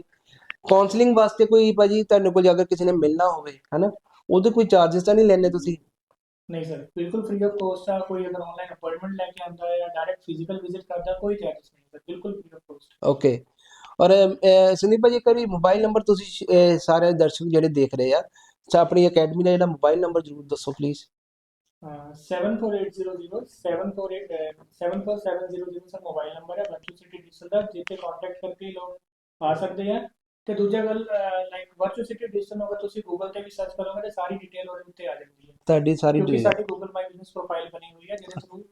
ਕਾਉਂਸਲਿੰਗ ਵਾਸਤੇ ਕੋਈ ਭਾਜੀ ਤੁਹਾਨੂੰ ਕੋਈ ਅਗਰ ਕਿਸੇ ਨੇ ਮਿਲਣਾ ਹੋਵੇ ਹਨਾ? ਉਹਦੇ ਕੋਈ ਚਾਰजेस ਤਾਂ ਨਹੀਂ ਲੈਣੇ ਤੁਸੀਂ? ਨਹੀਂ ਸਰ ਬਿਲਕੁਲ ਫ੍ਰੀ ਆਫ ਕੋਸਟ ਆ ਕੋਈ ਅਗਰ ਆਨਲਾਈਨ ਅਪਾਇੰਟਮੈਂਟ ਲੈ ਕੇ ਆਉਂਦਾ ਹੈ ਜਾਂ ਡਾਇਰੈਕਟ ਫਿਜ਼ੀਕਲ ਵਿਜ਼ਿਟ ਕਰਦਾ ਕੋਈ ਚਾਰजेस ਨਹੀਂ ਸਰ ਬਿਲਕੁਲ ਫ੍ਰੀ ਆਫ ਕੋਸਟ ਓਕੇ ਔਰ ਸੰਦੀਪ ਭਾਜੀ ਕਰੀ ਮੋਬਾਈਲ ਨੰਬਰ ਤੁਸੀਂ ਅਹ, ਸਾਰੇ ਦਰਸ਼ਕ ਜਿਹੜੇ ਦੇਖ ਰਹੇ ਆ ਤਾਂ ਆਪਣੀ ਅਕੈਡਮੀ ਦਾ ਜਿਹੜਾ ਮੋਬਾਈਲ ਨੰਬਰ ਜ਼ਰੂਰ ਦੱਸੋ ਪਲੀਜ਼ 74800 748 74700 ਸਰ ਮੋਬਾਈਲ ਨੰਬਰ ਹੈ। ਵਰਚੁਅਲ ਸਿਟੀ ਡਿਜੀਟਲ ਦਾ ਜਿੱਥੇ ਕੰਟੈਕਟ ਕਰਕੇ ਲੋਕ ਆ ਸਕਦੇ ਆ। ਤੇ ਦੂਜਾ ਗੱਲ ਲਾਈਕ ਵਰਚੁਅਲ ਸਿਟੀ ਡਿਜੀਟਲ ਨੂੰ ਅਗਰ ਤੁਸੀਂ ਗੂਗਲ ਤੇ ਵੀ ਸਰਚ ਕਰੋਗੇ ਤਾਂ ਸਾਰੀ ਡਿਟੇਲ ਉਹਦੇ ਉੱਤੇ ਆ ਜਾਂਦੀ ਹੈ। ਤੁਹਾਡੀ ਸਾਰੀ ਕਿਉਂਕਿ ਸਾਡੀ ਗੂਗਲ ਮਾਈ ਬਿਜ਼ਨਸ ਪ੍ਰੋਫਾਈਲ ਬਣੀ ਹੋਈ ਹੈ ਜਿਹਦੇ ਥਰੂ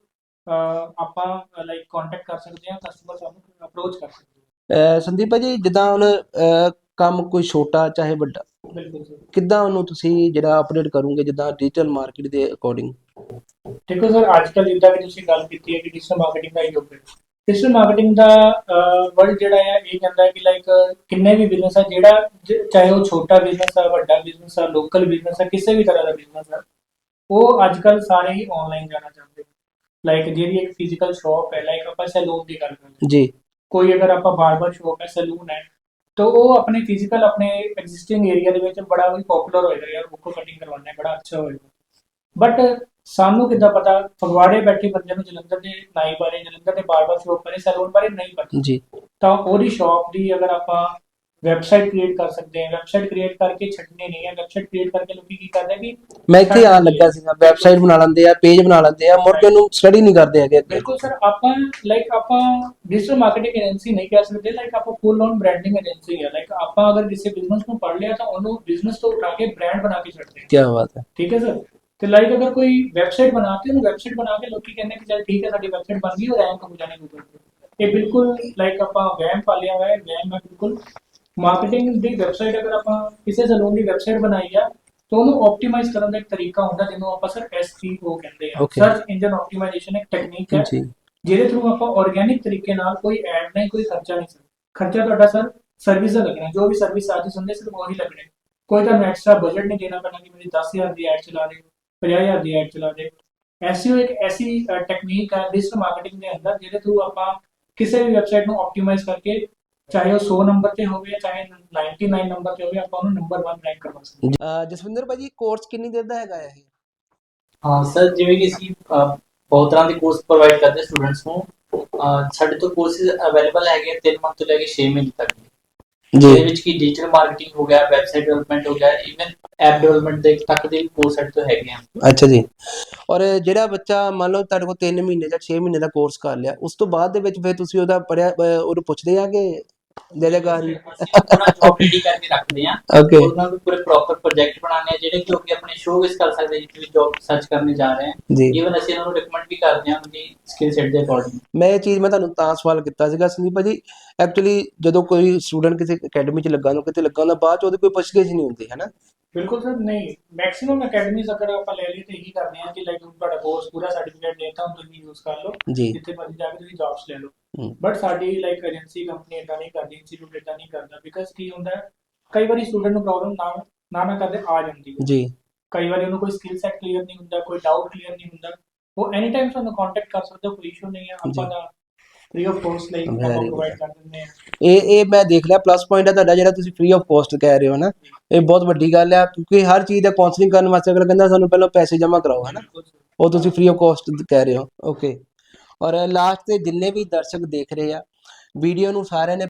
ਆਪਾਂ ਲਾਈਕ ਕੰਟੈਕਟ ਕਰ ਸਕਦੇ ਹਾਂ ਕਸਟਮਰ ਸਾਨੂੰ ਅਪਰੋਚ ਕਰ ਸਕਦੇ ਅਹ, ਸੰਦੀਪ ਭਾਜੀ ਜਿੱਦਾਂ ਹੁਣ ਕੰਮ ਕੋਈ ਛੋਟਾ ਚਾਹੇ ਵੱਡਾ ਹਾਂ ਕਿੱਦਾਂ ਉਹਨੂੰ ਤੁਸੀਂ ਜਿਹੜਾ ਅਪਡੇਟ ਕਰੋਗੇ ਜਿੱਦਾਂ ਡਿਜੀਟਲ ਮਾਰਕੀਟ ਦੇ ਅਕੋਰਡਿੰਗ ਦੇਖੋ ਸਰ ਅੱਜ ਕੱਲ੍ਹ ਜਿੱਦਾਂ ਕਿ ਤੁਸੀਂ ਗੱਲ ਕੀਤੀ ਹੈ ਕਿ ਡਿਜੀਟਲ ਮਾਰਕੀਟਿੰਗ ਦਾ ਯੁੱਗ ਹੈ। ਡਿਜੀਟਲ ਮਾਰਕੀਟਿੰਗ ਦਾ ਵਰਡ ਜਿਹੜਾ ਹੈ ਇਹ ਕਹਿੰਦਾ ਹੈ ਕਿ ਲਾਈਕ ਕਿੰਨੇ ਵੀ ਬਿਜ਼ਨਸ ਹੈ ਜਿਹੜਾ ਚਾਹੇ ਉਹ ਛੋਟਾ ਬਿਜ਼ਨਸ ਹੈ ਵੱਡਾ ਬਿਜ਼ਨਸ ਹੈ ਲੋਕਲ ਬਿਜ਼ਨਸ ਹੈ ਕਿਸੇ ਵੀ ਤਰ੍ਹਾਂ ਦਾ ਬਿਜ਼ਨਸ ਹੈ ਉਹ ਅੱਜ ਕੱਲ੍ਹ ਸਾਰੇ ਹੀ ਆਨਲਾਈਨ ਜਾਣਾ ਚਾਹੁੰਦੇ ਲਾਈਕ ਜਿਹੜੀ ਇੱਕ ਫਿਜ਼ੀਕਲ ਸ਼ਾਪ ਹੈ ਲਾਈਕ ਆਪਾਂ ਸੈਲੂਨ ਦੀ ਗੱਲ ਕਰਦੇ ਹਾਂ ਜੀ। ਕੋਈ ਅਗਰ ਆਪਾਂ ਬਾਰਬਰ ਸ਼ਾਪ ਹੈ ਸੈਲੂਨ ਹੈ ਤਾਂ ਉਹ ਆਪਣੇ ਫਿਜ਼ੀਕਲ ਆਪਣੇ ਐਗਜ਼ਿਸਟਿੰਗ ਏਰੀਆ ਦੇ ਵਿੱਚ ਬੜਾ ਵੀ ਪਪੂਲਰ ਹੋਏਗਾ ਯਾਰ ਉਹ ਕਟਿੰਗ ਕਰਵਾਉਣਾ ਹੈ ਬੜਾ ਅੱਛਾ ਹੋਏਗਾ। ਬਟ ਸਾਨੂੰ ਕਿੱਦਾਂ ਪਤਾ? ਫਗਵਾੜੇ ਬੈਠੇ ਬੰਦੇ ਨੂੰ ਜਲੰਧਰ ਦੇ ਨਾਈ ਬਾਰੇ ਜਲੰਧਰ ਦੇ ਬਾਰਬਰ ਸ਼ਾਪ ਬਾਰੇ ਸੈਲੂਨ ਬਾਰੇ ਨਹੀਂ ਪਤਾ। ਜੀ। ਤਾਂ ਉਹਦੀ ਸ਼ਾਪ ਦੀ ਅਗਰ ਆਪਾਂ ਵੈਬਸਾਈਟ ਕ੍ਰੀਏਟ ਕਰ ਸਕਦੇ ਹਾਂ। ਵੈਬਸਾਈਟ ਕ੍ਰੀਏਟ ਕਰਕੇ ਛੱਡਣੀ ਨਹੀਂ ਹੈ ਵੈਬਸਾਈਟ ਕ੍ਰੀਏਟ ਕਰਕੇ ਲੋਕੀ ਕੀ ਕਰਦੇ ਕਿ ਮੈਂ ਇੱਥੇ ਆਉਣ ਲੱਗਾ ਸੀਗਾ ਵੈਬਸਾਈਟ ਬਣਾ ਲੈਂਦੇ ਆ ਪੇਜ ਬਣਾ ਲੈਂਦੇ ਆ। ਮੁੜ ਕੇ ਉਹਨੂੰ ਸਟੱਡੀ ਨਹੀਂ ਕਰਦੇ ਹੈਗੇ ਬਿਲਕੁਲ ਸਰ ਆਪਾਂ ਲਾਈਕ ਆਪਾਂ ਡਿਜੀਟਲ ਮਾਰਕੀਟਿੰਗ ਏਜੰਸੀ ਨਹੀਂ ਕਹਿ ਸਕਦੇ। ਲਾਈਕ ਆਪਾਂ ਫੁੱਲ ਔਨ ਬ੍ਰਾਂਡਿੰਗ ਏਜੰਸੀ ਹੈ ਲਾਈਕ ਆਪਾਂ ਅਗਰ ਕਿਸੇ ਬਿਜ਼ਨਸ ਨੂੰ ਪੜ੍ਹ ਲਿਆ ਤਾਂ ਉਹਨੂੰ ਬਿਜ਼ਨਸ ਤੋਂ ਉਠਾ ਕੇ ਬ੍ਰਾਂਡ ਬਣਾ ਕੇ ਛੱਡਦੇ ਹਾਂ ਕੀ ਬਾਤ ਹੈ। ਠੀਕ ਹੈ ਸਰ ਤੇ ਲਾਈਕ ਅਗਰ ਕੋਈ ਵੈਬਸਾਈਟ ਬਣਾਤੇ ਉਹਨੂੰ ਵੈਬਸਾਈਟ ਬਣਾ ਕੇ ਲੋਕੀ ਕਹਿੰਦੇ ਕਿ ਚਲ ਠੀਕ ਹੈ ਸਾਡੀ ਵੈਬਸਾਈਟ ਬਣ ਗਈ ਉਹ ਰੈਂਕ ਹੋ ਜਾਣੇ ਗੂਗਲ ਤੇ ਇਹ ਬਿਲਕੁਲ ਲਾਈਕ ਆਪਾਂ ਵਹਿਮ ਪਾਲਿਆ ਹੋਇਆ ਹੈ ਵਹਿਮ ਹੈ ਬਿਲਕੁਲ ਮਾਰਕੀਟਿੰਗ ਦੀ ਵੈਬਸਾਈਟ ਅਗਰ ਆਪਾਂ ਕਿਸੇ ਸਲੂਨ ਦੀ ਵੈਬਸਾਈਟ ਬਣਾਈ ਆ ਤਾਂ ਉਹਨੂੰ ਆਪਟੀਮਾਈਜ਼ ਕਰਨ ਦਾ ਇੱਕ ਤਰੀਕਾ ਹੁੰਦਾ ਜਿਹਨੂੰ ਆਪਾਂ ਸਰ SEO ਕਹਿੰਦੇ ਆ Okay. ਸਰਚ ਇੰਜਨ ਆਪਟੀਮਾਈਜੇਸ਼ਨ ਇੱਕ ਟੈਕਨੀਕ ਹੈ ਜੀ ਜਿਹਦੇ ਥਰੂ ਆਪਾਂ ਆਰਗੇਨਿਕ ਤਰੀਕੇ ਨਾਲ ਕੋਈ ਐਡ ਨਹੀਂ ਕੋਈ ਖਰਚਾ ਨਹੀਂ ਸਰ ਖਰਚਾ ਤੁਹਾਡਾ ਸਰ ਸਰਵਿਸ ਦਾ ਲੱਗਣਾ ਜੋ ਵੀ ਸਰਵਿਸ ਚਾਰजेस ਹੁੰਦੇ ਸਿਰਫ ਉਹੀ ਲੱਗਣੇ ਕੋਈ ਤੁਹਾਨੂੰ ਐਕਸਟਰਾ ਬਜਟ ਨਹੀਂ ਦੇਣਾ ਪੈਣਾ ਕਿ ਮੇਰੀ 10000 ਦੀ ਐਡ ਚਲਾ ਦੇ 50000 ਦੀ ਐਡ ਚਲਾ ਦੇ। ਐਸਈਓ ਇੱਕ ਐਸੀ ਟੈਕਨੀਕ ਹੈ ਡਿਜੀਟਲ ਮਾਰਕੀਟਿੰਗ ਦੇ ਅੰਦਰ ਜਿਹਦੇ ਥਰੂ ਆਪਾਂ ਕਿਸੇ ਵੀ ਵੈਬਸਾਈਟ ਨੂੰ ਆਪਟੀਮਾਈਜ਼ ਕਰਕੇ ਚਾਹੇ ਉਹ 100 ਨੰਬਰ ਤੇ ਹੋਵੇ ਚਾਹੇ 99 ਨੰਬਰ ਤੇ ਹੋਵੇ ਆਪਾਂ ਉਹਨੂੰ ਨੰਬਰ 1 ਰੈਂਕ ਕਰਵਾ ਸਕਦੇ ਜਸਵਿੰਦਰ ਭਾਜੀ ਕੋਰਸ ਕਿੰਨੀ ਦੇਰ ਦਾ ਹੈਗਾ ਇਹ? ਹਾਂ ਸਰ ਜਿਵੇਂ ਕਿ ਅਸੀਂ ਬਹੁਤ ਤਰ੍ਹਾਂ ਦੇ ਕੋਰਸ ਪ੍ਰੋਵਾਈਡ ਕਰਦੇ ਸਟੂਡੈਂਟਸ ਨੂੰ। ਸਾਡੇ ਤੋਂ ਕੋਰਸਿਸ ਅਵੇਲੇਬਲ ਹੈਗੇ 3 ਮੰਥ ਤੋਂ ਲੈ ਕੇ 6 ਮਹੀਨੇ ਤੱਕ। ਜਿਹਦੇ ਵਿੱਚ ਕੀ ਡਿਜੀਟਲ ਮਾਰਕੀਟਿੰਗ ਹੋ ਗਿਆ ਵੈਬਸਾਈਟ ਡਿਵੈਲਪਮੈਂਟ ਹੋ ਗਿਆ ਇਵਨ ਐਪ ਡਿਵੈਲਪਮੈਂਟ ਦੇ ਤੱਕ ਦੇ ਕੋਰਸ ਸਾਡੇ ਤੋਂ ਹੈਗੇ ਆ। ਅੱਛਾ ਜੀ। ਔਰ ਜਿਹੜਾ ਬੱਚਾ ਮੰਨ ਲਓ ਤੁਹਾਡੇ ਕੋਲ 3 ਮਹੀਨੇ ਜਾਂ 6 ਮਹੀਨੇ ਦਾ ਕੋਰਸ ਕਰ ਲਿਆ ਉਸ ਤੋਂ ਬਾਅਦ ਦੇ ਵਿੱਚ ਫਿਰ ਤੁਸੀਂ ਉਹਦਾ ਪੜਿਆ ਉਹਨੂੰ ਪੁੱਛਦੇ ਆ ਕਿ ਅਸੀਂ ਆਪਣਾ ਜੌਬ ਰੈਡੀ ਕਰਕੇ ਰੱਖਦੇ ਆ ਓਕੇ ਉਹਨਾਂ ਨੂੰ ਪੂਰੇ ਪ੍ਰੋਪਰ ਪ੍ਰੋਜੈਕਟ ਬਣਾਉਂਦੇ ਆ ਜਿਹੜੇ ਕਿ ਉਹ ਅੱਗੇ ਆਪਣੇ ਸ਼ੋਅ ਕਰ ਸਕਦੇ ਜਿੱਥੇ ਵੀ ਜੌਬ ਸਰਚ ਕਰਨੇ ਜਾ ਰਹੇ ਆ ਜੀ। ਈਵਨ ਅਸੀਂ ਉਹਨਾਂ ਨੂੰ ਰეკਮੈਂਡ ਵੀ ਕਰਦੇ ਆ ਉਹਨਾਂ ਦੀ ਸਕਿੱਲ ਸੈਟ ਦੇ ਅਕੋਰਡਿੰਗ ਮੈਂ ਇਹ ਚੀਜ਼ ਮੈਂ ਤੁਹਾਨੂੰ ਤਾਂ ਸਵਾਲ ਕੀਤਾ ਸੀਗਾ ਸੰਦੀਪ ਭਾਜੀ। ਐਕਚੁਅਲੀ ਜਦੋਂ ਕੋਈ ਸਟੂਡੈਂਟ ਕਿਸੇ ਅਕੈਡਮੀ 'ਚ ਲੱਗਾ ਨੂੰ ਕਿਤੇ ਲੱਗਾ ਹੁੰਦਾ ਬਾਅਦ 'ਚ ਉਹਦੀ ਕੋਈ ਪੁੱਛਗਿੱਛ ਨਹੀਂ ਹੁੰਦੀ ਹੈ ਨਾ ਬਿਲਕੁਲ ਸਰ ਨਹੀਂ। ਮੈਕਸਿਮਮ ਅਕੈਡਮੀਜ਼ ਅਗਰ ਆਪਾਂ ਲੈ ਲਈਏ ਤੇ ਇਹੀ ਕਰਦੇ ਆ ਕਿ ਲਾਈਕ ਤੁਹਾਡਾ ਕੋਰਸ ਪੂਰਾ ਸਰਟੀਫਿਕੇਟ ਦੇਤਾ ਹੁਣ ਤੁਸੀਂ ਯੂਜ਼ ਕਰ ਲਓ। ਜੀ। ਜਿੱਥੇ ਮਰਜ਼ੀ ਜਾ ਕੇ ਤੁਸੀਂ ਜੌਬਸ ਲੈ ਲਓ। ਬਟ ਸਾਡੀ ਲਾਈਕ ਏਜੰਸੀ ਕੰਪਨੀ ਇਦਾਂ ਨਹੀਂ ਕਰਦੀ ਇੰਸਟੀਚਿਊਟ ਇਦਾਂ ਨਹੀਂ ਕਰਦਾ ਬਿਕਾਜ਼ ਕੀ ਹੁੰਦਾ ਹੈ, ਕਈ ਵਾਰੀ ਸਟੂਡੈਂਟ ਨੂੰ ਪ੍ਰੋਬਲਮ ਨਾ ਨਾ ਨਾ ਕਰਦੇ ਆ ਜਾਂਦੀ ਹੈ। ਜੀ। ਕਈ ਵਾਰੀ ਉਹਨੂੰ ਕੋਈ ਸਕਿੱਲ ਸੈਟ ਕਲੀਅਰ ਨਹੀਂ ਹੁੰਦਾ ਕੋਈ ਡਾਊਟ ਕਲੀਅਰ ਨਹੀਂ ਹੁੰਦਾ। ਉਹ ਐਨੀ ਟਾਈਮ ਸਾਨੂੰ ਕੰਟੈਕਟ ਕਰ ਸਕਦਾ ਕੋਈ ਇਸ਼ੂ ਨਹੀਂ ਹੈ ਆਪਾਂ। ਦਾ ਫ੍ਰੀ ਆਫ ਕੋਸਟ ਲਈ ਆਪਾਂ. ਪ੍ਰੋਵਾਈਡ ਕਰ ਦਿੰਦੇ ਹਾਂ। ਇਹ ਇਹ ਮੈਂ ਦੇਖ ਲਿਆ ਪਲੱਸ ਪੁਆਇੰਟ ਹੈ ਤੁਹਾਡਾ ਜਿਹੜਾ ਤੁਸੀਂ ਫ੍ਰੀ ਆਫ ਕੋਸਟ ਕਹਿ ਰਹੇ ਹੋ ਨਾ ਇਹ ਬਹੁਤ ਵੱਡੀ ਗੱਲ ਹੈ ਕਿਉਂਕਿ ਹਰ ਚੀਜ਼ ਦਾ ਕਾਉਂਸਲਿੰਗ ਕਰਨ ਵਾਸਤੇ ਅਗਲਾ ਕਹਿੰਦਾ ਸਾਨੂੰ ਪਹਿਲਾਂ ਪੈਸੇ ਜਮ੍ਹਾਂ ਕਰਾਓ ਹੈ ਨਾ? ਉਹ ਤੁਸੀਂ ਫ੍ਰੀ ਆਫ ਕਾਸਟ ਕਹਿ ਰਹੇ ਹੋ। ਓਕੇ ਔਰ ਲਾਸਟ ਤੇ ਜਿੰਨੇ ਵੀ ਦਰਸ਼ਕ ਦੇਖ ਰਹੇ ਆ ਵੀਡੀਓ ਨੂੰ ਸਾਰਿਆਂ ਨੇ